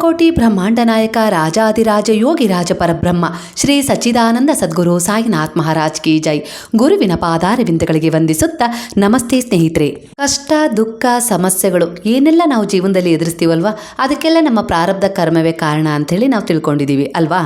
ಕೋಟಿ ಬ್ರಹ್ಮಾಂಡ ನಾಯಕ ರಾಜಾದಿರಾಜ ಯೋಗಿ ರಾಜ ಪರಬ್ರಹ್ಮ, ಶ್ರೀ ಸಚ್ಚಿದಾನಂದ ಸದ್ಗುರು ಸಾಯಿನಾಥ್ ಮಹಾರಾಜ್ ಕಿ ಜೈ. ಗುರುವಿನ ಪಾದಾರವಿಂದಗಳಿಗೆ ವಂದಿಸುತ್ತಾ ನಮಸ್ತೆ ಸ್ನೇಹಿತರೆ. ಕಷ್ಟ, ದುಃಖ, ಸಮಸ್ಯೆಗಳು ಏನೆಲ್ಲ ನಾವು ಜೀವನದಲ್ಲಿ ಎದುರಿಸ್ತೀವಲ್ವಾ? ಅದಕ್ಕೆಲ್ಲ ನಮ್ಮ ಪ್ರಾರಬ್ಧ ಕರ್ಮವೇ ಕಾರಣ ಅಂತ ಹೇಳಿ ನಾವು ತಿಳ್ಕೊಂಡಿದ್ದೀವಿ, ಅಲ್ವಾ?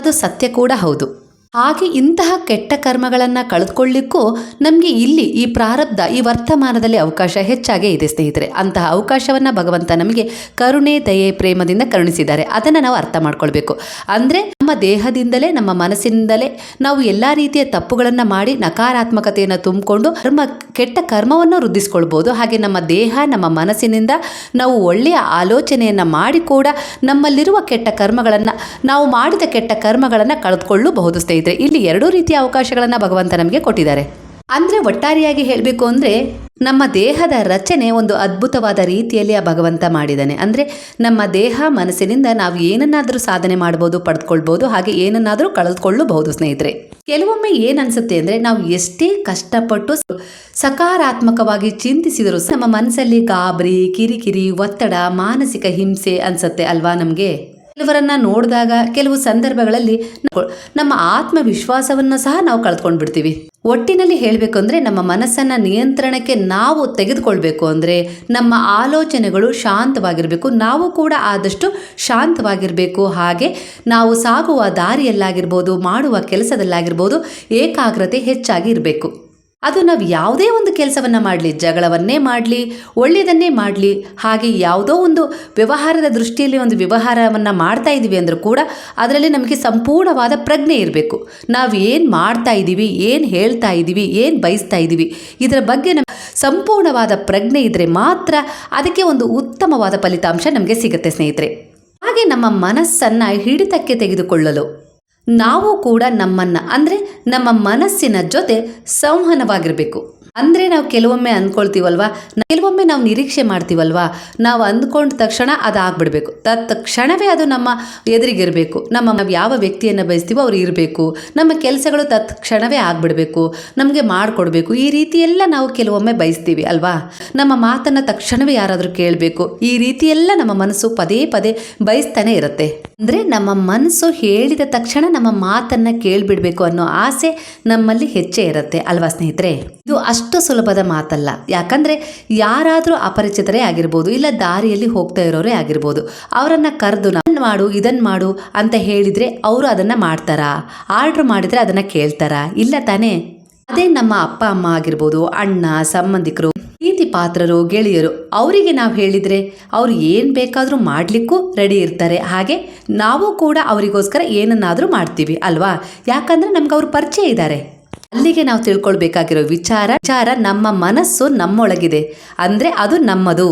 ಅದು ಸತ್ಯ ಕೂಡ ಹೌದು. ಹಾಗೆ ಇಂತಹ ಕೆಟ್ಟ ಕರ್ಮಗಳನ್ನು ಕಳೆದುಕೊಳ್ಳಿಕ್ಕೂ ನಮಗೆ ಇಲ್ಲಿ ಈ ಪ್ರಾರಬ್ಧ, ಈ ವರ್ತಮಾನದಲ್ಲಿ ಅವಕಾಶ ಹೆಚ್ಚಾಗೇ ಇದೆ ಸ್ನೇಹಿತರೆ. ಅಂತಹ ಅವಕಾಶವನ್ನು ಭಗವಂತ ನಮಗೆ ಕರುಣೆ, ದಯೆ, ಪ್ರೇಮದಿಂದ ಕರುಣಿಸಿದ್ದಾರೆ. ಅದನ್ನು ನಾವು ಅರ್ಥ ಮಾಡ್ಕೊಳ್ಬೇಕು. ಅಂದರೆ ನಮ್ಮ ದೇಹದಿಂದಲೇ, ನಮ್ಮ ಮನಸ್ಸಿನಿಂದಲೇ ನಾವು ಎಲ್ಲ ರೀತಿಯ ತಪ್ಪುಗಳನ್ನು ಮಾಡಿ ನಕಾರಾತ್ಮಕತೆಯನ್ನು ತುಂಬಿಕೊಂಡು ಕರ್ಮ, ಕೆಟ್ಟ ಕರ್ಮವನ್ನು ವೃದ್ಧಿಸ್ಕೊಳ್ಬೋದು. ಹಾಗೆ ನಮ್ಮ ದೇಹ, ನಮ್ಮ ಮನಸ್ಸಿನಿಂದ ನಾವು ಒಳ್ಳೆಯ ಆಲೋಚನೆಯನ್ನು ಮಾಡಿ ಕೂಡ ನಮ್ಮಲ್ಲಿರುವ ಕೆಟ್ಟ ಕರ್ಮಗಳನ್ನು, ನಾವು ಮಾಡಿದ ಕೆಟ್ಟ ಕರ್ಮಗಳನ್ನು ಕಳೆದುಕೊಳ್ಳಬಹುದು ಸ್ನೇಹಿತರೆ. ಇಲ್ಲಿ ಎರಡೂ ರೀತಿಯ ಅವಕಾಶಗಳನ್ನು ಭಗವಂತ ನಮಗೆ ಕೊಟ್ಟಿದ್ದಾರೆ. ಅಂದರೆ ಒಟ್ಟಾರೆಯಾಗಿ ಹೇಳಬೇಕು ಅಂದರೆ, ನಮ್ಮ ದೇಹದ ರಚನೆ ಒಂದು ಅದ್ಭುತವಾದ ರೀತಿಯಲ್ಲಿ ಆ ಭಗವಂತ ಮಾಡಿದ್ದಾನೆ. ಅಂದರೆ ನಮ್ಮ ದೇಹ ಮನಸ್ಸಿನಿಂದ ನಾವು ಏನನ್ನಾದರೂ ಸಾಧನೆ ಮಾಡ್ಬೋದು ಪಡೆದುಕೊಳ್ಬೋದು ಹಾಗೆ ಏನನ್ನಾದರೂ ಕಳೆದುಕೊಳ್ಳಬಹುದು ಸ್ನೇಹಿತರೆ. ಕೆಲವೊಮ್ಮೆ ಏನನ್ಸುತ್ತೆ ಅಂದರೆ, ನಾವು ಎಷ್ಟೇ ಕಷ್ಟಪಟ್ಟು ಸಕಾರಾತ್ಮಕವಾಗಿ ಚಿಂತಿಸಿದರೂ ನಮ್ಮ ಮನಸ್ಸಲ್ಲಿ ಗಾಬರಿ, ಕಿರಿಕಿರಿ, ಒತ್ತಡ, ಮಾನಸಿಕ ಹಿಂಸೆ ಅನಿಸುತ್ತೆ ಅಲ್ವಾ ನಮಗೆ? ಕೆಲವರನ್ನ ನೋಡಿದಾಗ ಕೆಲವು ಸಂದರ್ಭಗಳಲ್ಲಿ ನಮ್ಮ ಆತ್ಮವಿಶ್ವಾಸವನ್ನು ಸಹ ನಾವು ಕಳ್ಕೊಂಡು ಬಿಡ್ತೀವಿ ಒಟ್ಟಿನಲ್ಲಿ ಹೇಳಬೇಕು ಅಂದರೆ ನಮ್ಮ ಮನಸ್ಸನ್ನು ನಿಯಂತ್ರಣಕ್ಕೆ ನಾವು ತೆಗೆದುಕೊಳ್ಬೇಕು ಅಂದರೆ ನಮ್ಮ ಆಲೋಚನೆಗಳು ಶಾಂತವಾಗಿರಬೇಕು. ನಾವು ಕೂಡ ಆದಷ್ಟು ಶಾಂತವಾಗಿರಬೇಕು. ಹಾಗೆ ನಾವು ಸಾಗುವ ದಾರಿಯಲ್ಲಾಗಿರ್ಬೋದು, ಮಾಡುವ ಕೆಲಸದಲ್ಲಾಗಿರ್ಬೋದು, ಏಕಾಗ್ರತೆ ಹೆಚ್ಚಾಗಿ ಇರಬೇಕು. ಅದು ನಾವು ಯಾವುದೇ ಒಂದು ಕೆಲಸವನ್ನು ಮಾಡಲಿ, ಜಗಳವನ್ನೇ ಮಾಡಲಿ ಒಳ್ಳೆಯದನ್ನೇ ಮಾಡಲಿ, ಹಾಗೆ ಯಾವುದೋ ಒಂದು ವ್ಯವಹಾರದ ದೃಷ್ಟಿಯಲ್ಲಿ ಒಂದು ವ್ಯವಹಾರವನ್ನು ಮಾಡ್ತಾ ಇದ್ದೀವಿ ಅಂದರೂ ಕೂಡ ಅದರಲ್ಲಿ ನಮಗೆ ಸಂಪೂರ್ಣವಾದ ಪ್ರಜ್ಞೆ ಇರಬೇಕು. ನಾವು ಏನು ಮಾಡ್ತಾ ಇದ್ದೀವಿ ಏನು ಹೇಳ್ತಾ ಇದ್ದೀವಿ ಏನು ಬಯಸ್ತಾ ಇದ್ದೀವಿ ಇದರ ಬಗ್ಗೆ ನಮ್ಮ ಸಂಪೂರ್ಣವಾದ ಪ್ರಜ್ಞೆ ಇದ್ದರೆ ಮಾತ್ರ ಅದಕ್ಕೆ ಒಂದು ಉತ್ತಮವಾದ ಫಲಿತಾಂಶ ನಮಗೆ ಸಿಗುತ್ತೆ ಸ್ನೇಹಿತರೆ. ಹಾಗೆ ನಮ್ಮ ಮನಸ್ಸನ್ನು ಹಿಡಿತಕ್ಕೆ ತೆಗೆದುಕೊಳ್ಳಲು ನಾವು ಕೂಡ ನಮ್ಮನ್ನು ಅಂದರೆ ನಮ್ಮ ಮನಸ್ಸಿನ ಜೊತೆ ಸಂವಹನವಾಗಿರಬೇಕು. ಅಂದರೆ ನಾವು ಕೆಲವೊಮ್ಮೆ ಅಂದ್ಕೊಳ್ತೀವಲ್ವಾ ಕೆಲವೊಮ್ಮೆ ನಾವು ನಿರೀಕ್ಷೆ ಮಾಡ್ತೀವಲ್ವಾ? ನಾವು ಅಂದ್ಕೊಂಡ ತಕ್ಷಣ ಅದು ಆಗ್ಬಿಡ್ಬೇಕು ತತ್ಕ್ಷಣವೇ ಅದು ನಮ್ಮ ಎದುರಿಗಿರಬೇಕು. ನಮ್ಮ ನಾವು ಯಾವ ವ್ಯಕ್ತಿಯನ್ನು ಬಯಸ್ತೀವೋ ಅವ್ರು ಇರಬೇಕು. ನಮ್ಮ ಕೆಲಸಗಳು ತತ್ಕ್ಷಣವೇ ಆಗ್ಬಿಡಬೇಕು. ನಮಗೆ ಮಾಡಿಕೊಡ್ಬೇಕು. ಈ ರೀತಿಯೆಲ್ಲ ನಾವು ಕೆಲವೊಮ್ಮೆ ಬಯಸ್ತೀವಿ, ಅಲ್ವಾ? ನಮ್ಮ ಮಾತನ್ನು ತಕ್ಷಣವೇ ಯಾರಾದರೂ ಕೇಳಬೇಕು. ಈ ರೀತಿಯೆಲ್ಲ ನಮ್ಮ ಮನಸ್ಸು ಪದೇ ಪದೇ ಬಯಸ್ತಾನೆ ಇರುತ್ತೆ. ಅಂದರೆ ನಮ್ಮ ಮನಸ್ಸು ಹೇಳಿದ ತಕ್ಷಣ ನಮ್ಮ ಮಾತನ್ನು ಕೇಳಿಬಿಡ್ಬೇಕು ಅನ್ನೋ ಆಸೆ ನಮ್ಮಲ್ಲಿ ಹೆಚ್ಚೇ ಇರುತ್ತೆ, ಅಲ್ವಾ ಸ್ನೇಹಿತರೆ? ಇದು ಅಷ್ಟು ಸುಲಭದ ಮಾತಲ್ಲ. ಯಾಕಂದರೆ ಯಾರಾದರೂ ಅಪರಿಚಿತರೇ ಆಗಿರ್ಬೋದು, ಇಲ್ಲ ದಾರಿಯಲ್ಲಿ ಹೋಗ್ತಾ ಇರೋರೇ ಆಗಿರ್ಬೋದು, ಅವರನ್ನು ಕರೆದು ನಾನು ಮಾಡು ಇದನ್ನು ಮಾಡು ಅಂತ ಹೇಳಿದರೆ ಅವರು ಅದನ್ನು ಮಾಡ್ತಾರಾ? ಆರ್ಡ್ರ್ ಮಾಡಿದರೆ ಅದನ್ನು ಕೇಳ್ತಾರಾ? ಇಲ್ಲ ತಾನೇ? ಅದೇ ನಮ್ಮ ಅಪ್ಪ, ಅಮ್ಮ ಆಗಿರ್ಬೋದು, ಅಣ್ಣ, ಸಂಬಂಧಿಕರು ಪ್ರೀತಿ ಪಾತ್ರರು ಗೆಳೆಯರು, ಅವರಿಗೆ ನಾವು ಹೇಳಿದರೆ ಅವರು ಏನು ಬೇಕಾದರೂ ಮಾಡಲಿಕ್ಕೂ ರೆಡಿ ಇರ್ತಾರೆ. ಹಾಗೆ ನಾವು ಕೂಡ ಅವರಿಗೋಸ್ಕರ ಏನನ್ನಾದರೂ ಮಾಡ್ತೀವಿ, ಅಲ್ವಾ? ಯಾಕಂದರೆ ನಮ್ಗೆ ಅವ್ರು ಪರಿಚಯ ಇದ್ದಾರೆ ಅಲ್ಲಿಗೆ ನಾವು ತಿಳ್ಕೊಳ್ಬೇಕಾಗಿರೋ ವಿಚಾರ ವಿಚಾರ ನಮ್ಮ ಮನಸ್ಸು ನಮ್ಮೊಳಗಿದೆ. ಅಂದರೆ ಅದು ನಮ್ಮದು.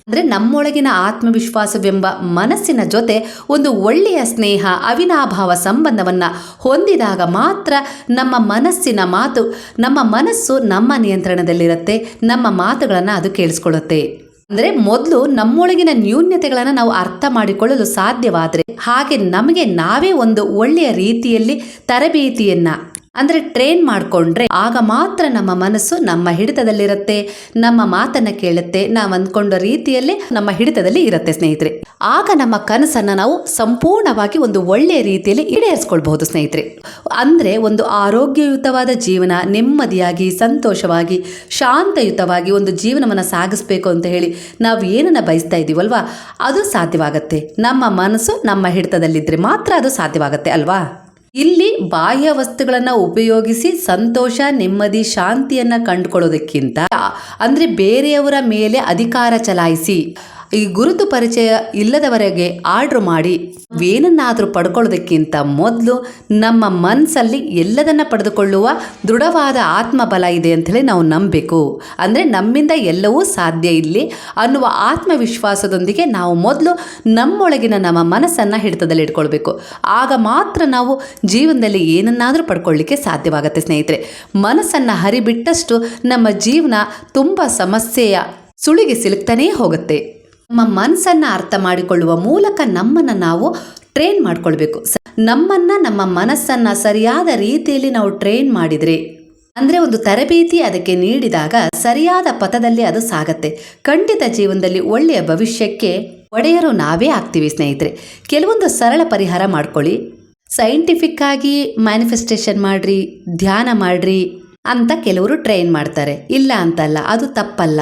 ಅಂದರೆ ನಮ್ಮೊಳಗಿನ ಆತ್ಮವಿಶ್ವಾಸವೆಂಬ ಮನಸ್ಸಿನ ಜೊತೆ ಒಂದು ಒಳ್ಳೆಯ ಸ್ನೇಹ, ಅವಿನಾಭಾವ ಸಂಬಂಧವನ್ನು ಹೊಂದಿದಾಗ ಮಾತ್ರ ನಮ್ಮ ಮನಸ್ಸಿನ ಮಾತು, ನಮ್ಮ ಮನಸ್ಸು ನಮ್ಮ ನಿಯಂತ್ರಣದಲ್ಲಿರುತ್ತೆ, ನಮ್ಮ ಮಾತುಗಳನ್ನು ಅದು ಕೇಳಿಸ್ಕೊಳ್ಳುತ್ತೆ. ಅಂದರೆ ಮೊದಲು ನಮ್ಮೊಳಗಿನ ನ್ಯೂನ್ಯತೆಗಳನ್ನು ನಾವು ಅರ್ಥ ಮಾಡಿಕೊಳ್ಳಲು ಸಾಧ್ಯವಾದರೆ ಹಾಗೆ ನಮಗೆ ನಾವೇ ಒಂದು ಒಳ್ಳೆಯ ರೀತಿಯಲ್ಲಿ ತರಬೇತಿಯನ್ನು ಅಂದರೆ ಟ್ರೈನ್ ಮಾಡಿಕೊಂಡ್ರೆ ಆಗ ಮಾತ್ರ ನಮ್ಮ ಮನಸ್ಸು ನಮ್ಮ ಹಿಡಿತದಲ್ಲಿರುತ್ತೆ, ನಮ್ಮ ಮಾತನ್ನು ಕೇಳುತ್ತೆ, ನಾವು ಅಂದ್ಕೊಂಡ ರೀತಿಯಲ್ಲೇ ನಮ್ಮ ಹಿಡಿತದಲ್ಲಿ ಇರುತ್ತೆ ಸ್ನೇಹಿತರೆ. ಆಗ ನಮ್ಮ ಕನಸನ್ನು ನಾವು ಸಂಪೂರ್ಣವಾಗಿ ಒಂದು ಒಳ್ಳೆಯ ರೀತಿಯಲ್ಲಿ ಈಡೇರಿಸ್ಕೊಳ್ಬಹುದು ಸ್ನೇಹಿತರೆ. ಅಂದರೆ ಒಂದು ಆರೋಗ್ಯಯುತವಾದ ಜೀವನ, ನೆಮ್ಮದಿಯಾಗಿ, ಸಂತೋಷವಾಗಿ, ಶಾಂತಯುತವಾಗಿ ಒಂದು ಜೀವನವನ್ನು ಸಾಗಿಸ್ಬೇಕು ಅಂತ ಹೇಳಿ ನಾವು ಏನನ್ನು ಬಯಸ್ತಾ ಇದ್ದೀವಲ್ವಾ ಅದು ಸಾಧ್ಯವಾಗುತ್ತೆ. ನಮ್ಮ ಮನಸ್ಸು ನಮ್ಮ ಹಿಡಿತದಲ್ಲಿದ್ದರೆ ಮಾತ್ರ ಅದು ಸಾಧ್ಯವಾಗುತ್ತೆ ಅಲ್ವಾ? ಇಲ್ಲಿ ಬಾಹ್ಯ ವಸ್ತುಗಳನ್ನು ಉಪಯೋಗಿಸಿ ಸಂತೋಷ ನೆಮ್ಮದಿ ಶಾಂತಿಯನ್ನು ಕಂಡುಕೊಳ್ಳೋದಕ್ಕಿಂತ ಅಂದ್ರೆ ಬೇರೆಯವರ ಮೇಲೆ ಅಧಿಕಾರ ಚಲಾಯಿಸಿ. ಈ ಗುರುತು ಪರಿಚಯ ಇಲ್ಲದವರೆಗೆ ಆರ್ಡ್ರ್ ಮಾಡಿ ಏನನ್ನಾದರೂ ಪಡ್ಕೊಳ್ಳೋದಕ್ಕಿಂತ ಮೊದಲು ನಮ್ಮ ಮನಸ್ಸಲ್ಲಿ ಎಲ್ಲದನ್ನು ಪಡೆದುಕೊಳ್ಳುವ ದೃಢವಾದ ಆತ್ಮಬಲ ಇದೆ ಅಂಥೇಳಿ ನಾವು ನಂಬಬೇಕು. ಅಂದರೆ ನಮ್ಮಿಂದ ಎಲ್ಲವೂ ಸಾಧ್ಯ ಇಲ್ಲಿ ಅನ್ನುವ ಆತ್ಮವಿಶ್ವಾಸದೊಂದಿಗೆ ನಾವು ಮೊದಲು ನಮ್ಮೊಳಗಿನ ನಮ್ಮ ಮನಸ್ಸನ್ನು ಹಿಡಿತದಲ್ಲಿ ಇಟ್ಕೊಳ್ಬೇಕು. ಆಗ ಮಾತ್ರ ನಾವು ಜೀವನದಲ್ಲಿ ಏನನ್ನಾದರೂ ಪಡ್ಕೊಳ್ಳಿಕ್ಕೆ ಸಾಧ್ಯವಾಗುತ್ತೆ ಸ್ನೇಹಿತರೆ. ಮನಸ್ಸನ್ನು ಹರಿಬಿಟ್ಟಷ್ಟು ನಮ್ಮ ಜೀವನ ತುಂಬ ಸಮಸ್ಯೆಯ ಸುಳಿಗೆ ಸಿಲುಕ್ತಾನೇ ಹೋಗುತ್ತೆ. ನಮ್ಮ ಮನಸ್ಸನ್ನು ಅರ್ಥ ಮಾಡಿಕೊಳ್ಳುವ ಮೂಲಕ ನಮ್ಮನ್ನು ನಾವು ಟ್ರೈನ್ ಮಾಡಿಕೊಳ್ಬೇಕು. ನಮ್ಮನ್ನು, ನಮ್ಮ ಮನಸ್ಸನ್ನು ಸರಿಯಾದ ರೀತಿಯಲ್ಲಿ ನಾವು ಟ್ರೈನ್ ಮಾಡಿದರೆ, ಅಂದರೆ ಒಂದು ತರಬೇತಿ ಅದಕ್ಕೆ ನೀಡಿದಾಗ ಸರಿಯಾದ ಪಥದಲ್ಲಿ ಅದು ಸಾಗತ್ತೆ. ಖಂಡಿತ ಜೀವನದಲ್ಲಿ ಒಳ್ಳೆಯ ಭವಿಷ್ಯಕ್ಕೆ ಒಡೆಯರು ನಾವೇ ಆಗ್ತೀವಿ ಸ್ನೇಹಿತರೆ. ಕೆಲವೊಂದು ಸರಳ ಪರಿಹಾರ ಮಾಡ್ಕೊಳ್ಳಿ. ಸೈಂಟಿಫಿಕ್ ಆಗಿ ಮ್ಯಾನಿಫೆಸ್ಟೇಷನ್ ಮಾಡ್ರಿ, ಧ್ಯಾನ ಮಾಡ್ರಿ. ಅಂತ ಕೆಲವರು ಟ್ರೈನ್ ಮಾಡ್ತಾರೆ. ಇಲ್ಲ ಅಂತಲ್ಲ, ಅದು ತಪ್ಪಲ್ಲ.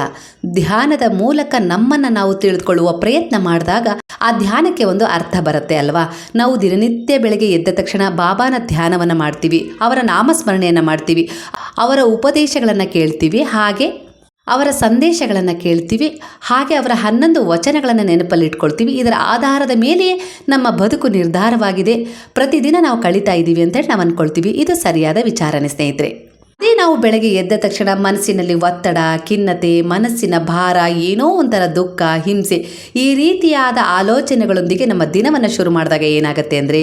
ಧ್ಯಾನದ ಮೂಲಕ ನಮ್ಮನ್ನು ನಾವು ತಿಳಿದುಕೊಳ್ಳುವ ಪ್ರಯತ್ನ ಮಾಡಿದಾಗ ಆ ಧ್ಯಾನಕ್ಕೆ ಒಂದು ಅರ್ಥ ಬರುತ್ತೆ ಅಲ್ವಾ? ನಾವು ದಿನನಿತ್ಯ ಬೆಳಗ್ಗೆ ಎದ್ದ ತಕ್ಷಣ ಬಾಬಾನ ಧ್ಯಾನವನ್ನು ಮಾಡ್ತೀವಿ, ಅವರ ನಾಮಸ್ಮರಣೆಯನ್ನು ಮಾಡ್ತೀವಿ, ಅವರ ಉಪದೇಶಗಳನ್ನು ಕೇಳ್ತೀವಿ, ಹಾಗೆ ಅವರ ಸಂದೇಶಗಳನ್ನು ಕೇಳ್ತೀವಿ, ಹಾಗೆ ಅವರ ಹನ್ನೊಂದು ವಚನಗಳನ್ನು ನೆನಪಲ್ಲಿ ಇಟ್ಕೊಳ್ತೀವಿ. ಇದರ ಆಧಾರದ ಮೇಲೆಯೇ ನಮ್ಮ ಬದುಕು ನಿರ್ಧಾರವಾಗಿದೆ. ಪ್ರತಿದಿನ ನಾವು ಕಳೀತಾ ಇದ್ದೀವಿ ಅಂತೇಳಿ ನಾವು ಅಂದ್ಕೊಳ್ತೀವಿ ಇದು ಸರಿಯಾದ ವಿಚಾರಣೆ ಸ್ನೇಹಿತರೆ. ಅದೇ ನಾವು ಬೆಳಗ್ಗೆ ಎದ್ದ ತಕ್ಷಣ ಮನಸ್ಸಿನಲ್ಲಿ ಒತ್ತಡ, ಖಿನ್ನತೆ, ಮನಸ್ಸಿನ ಭಾರ, ಏನೋ ಒಂಥರ ದುಃಖ, ಹಿಂಸೆ ಈ ರೀತಿಯಾದ ಆಲೋಚನೆಗಳೊಂದಿಗೆ ನಮ್ಮ ದಿನವನ್ನು ಶುರು ಮಾಡಿದಾಗ ಏನಾಗುತ್ತೆ ಅಂದರೆ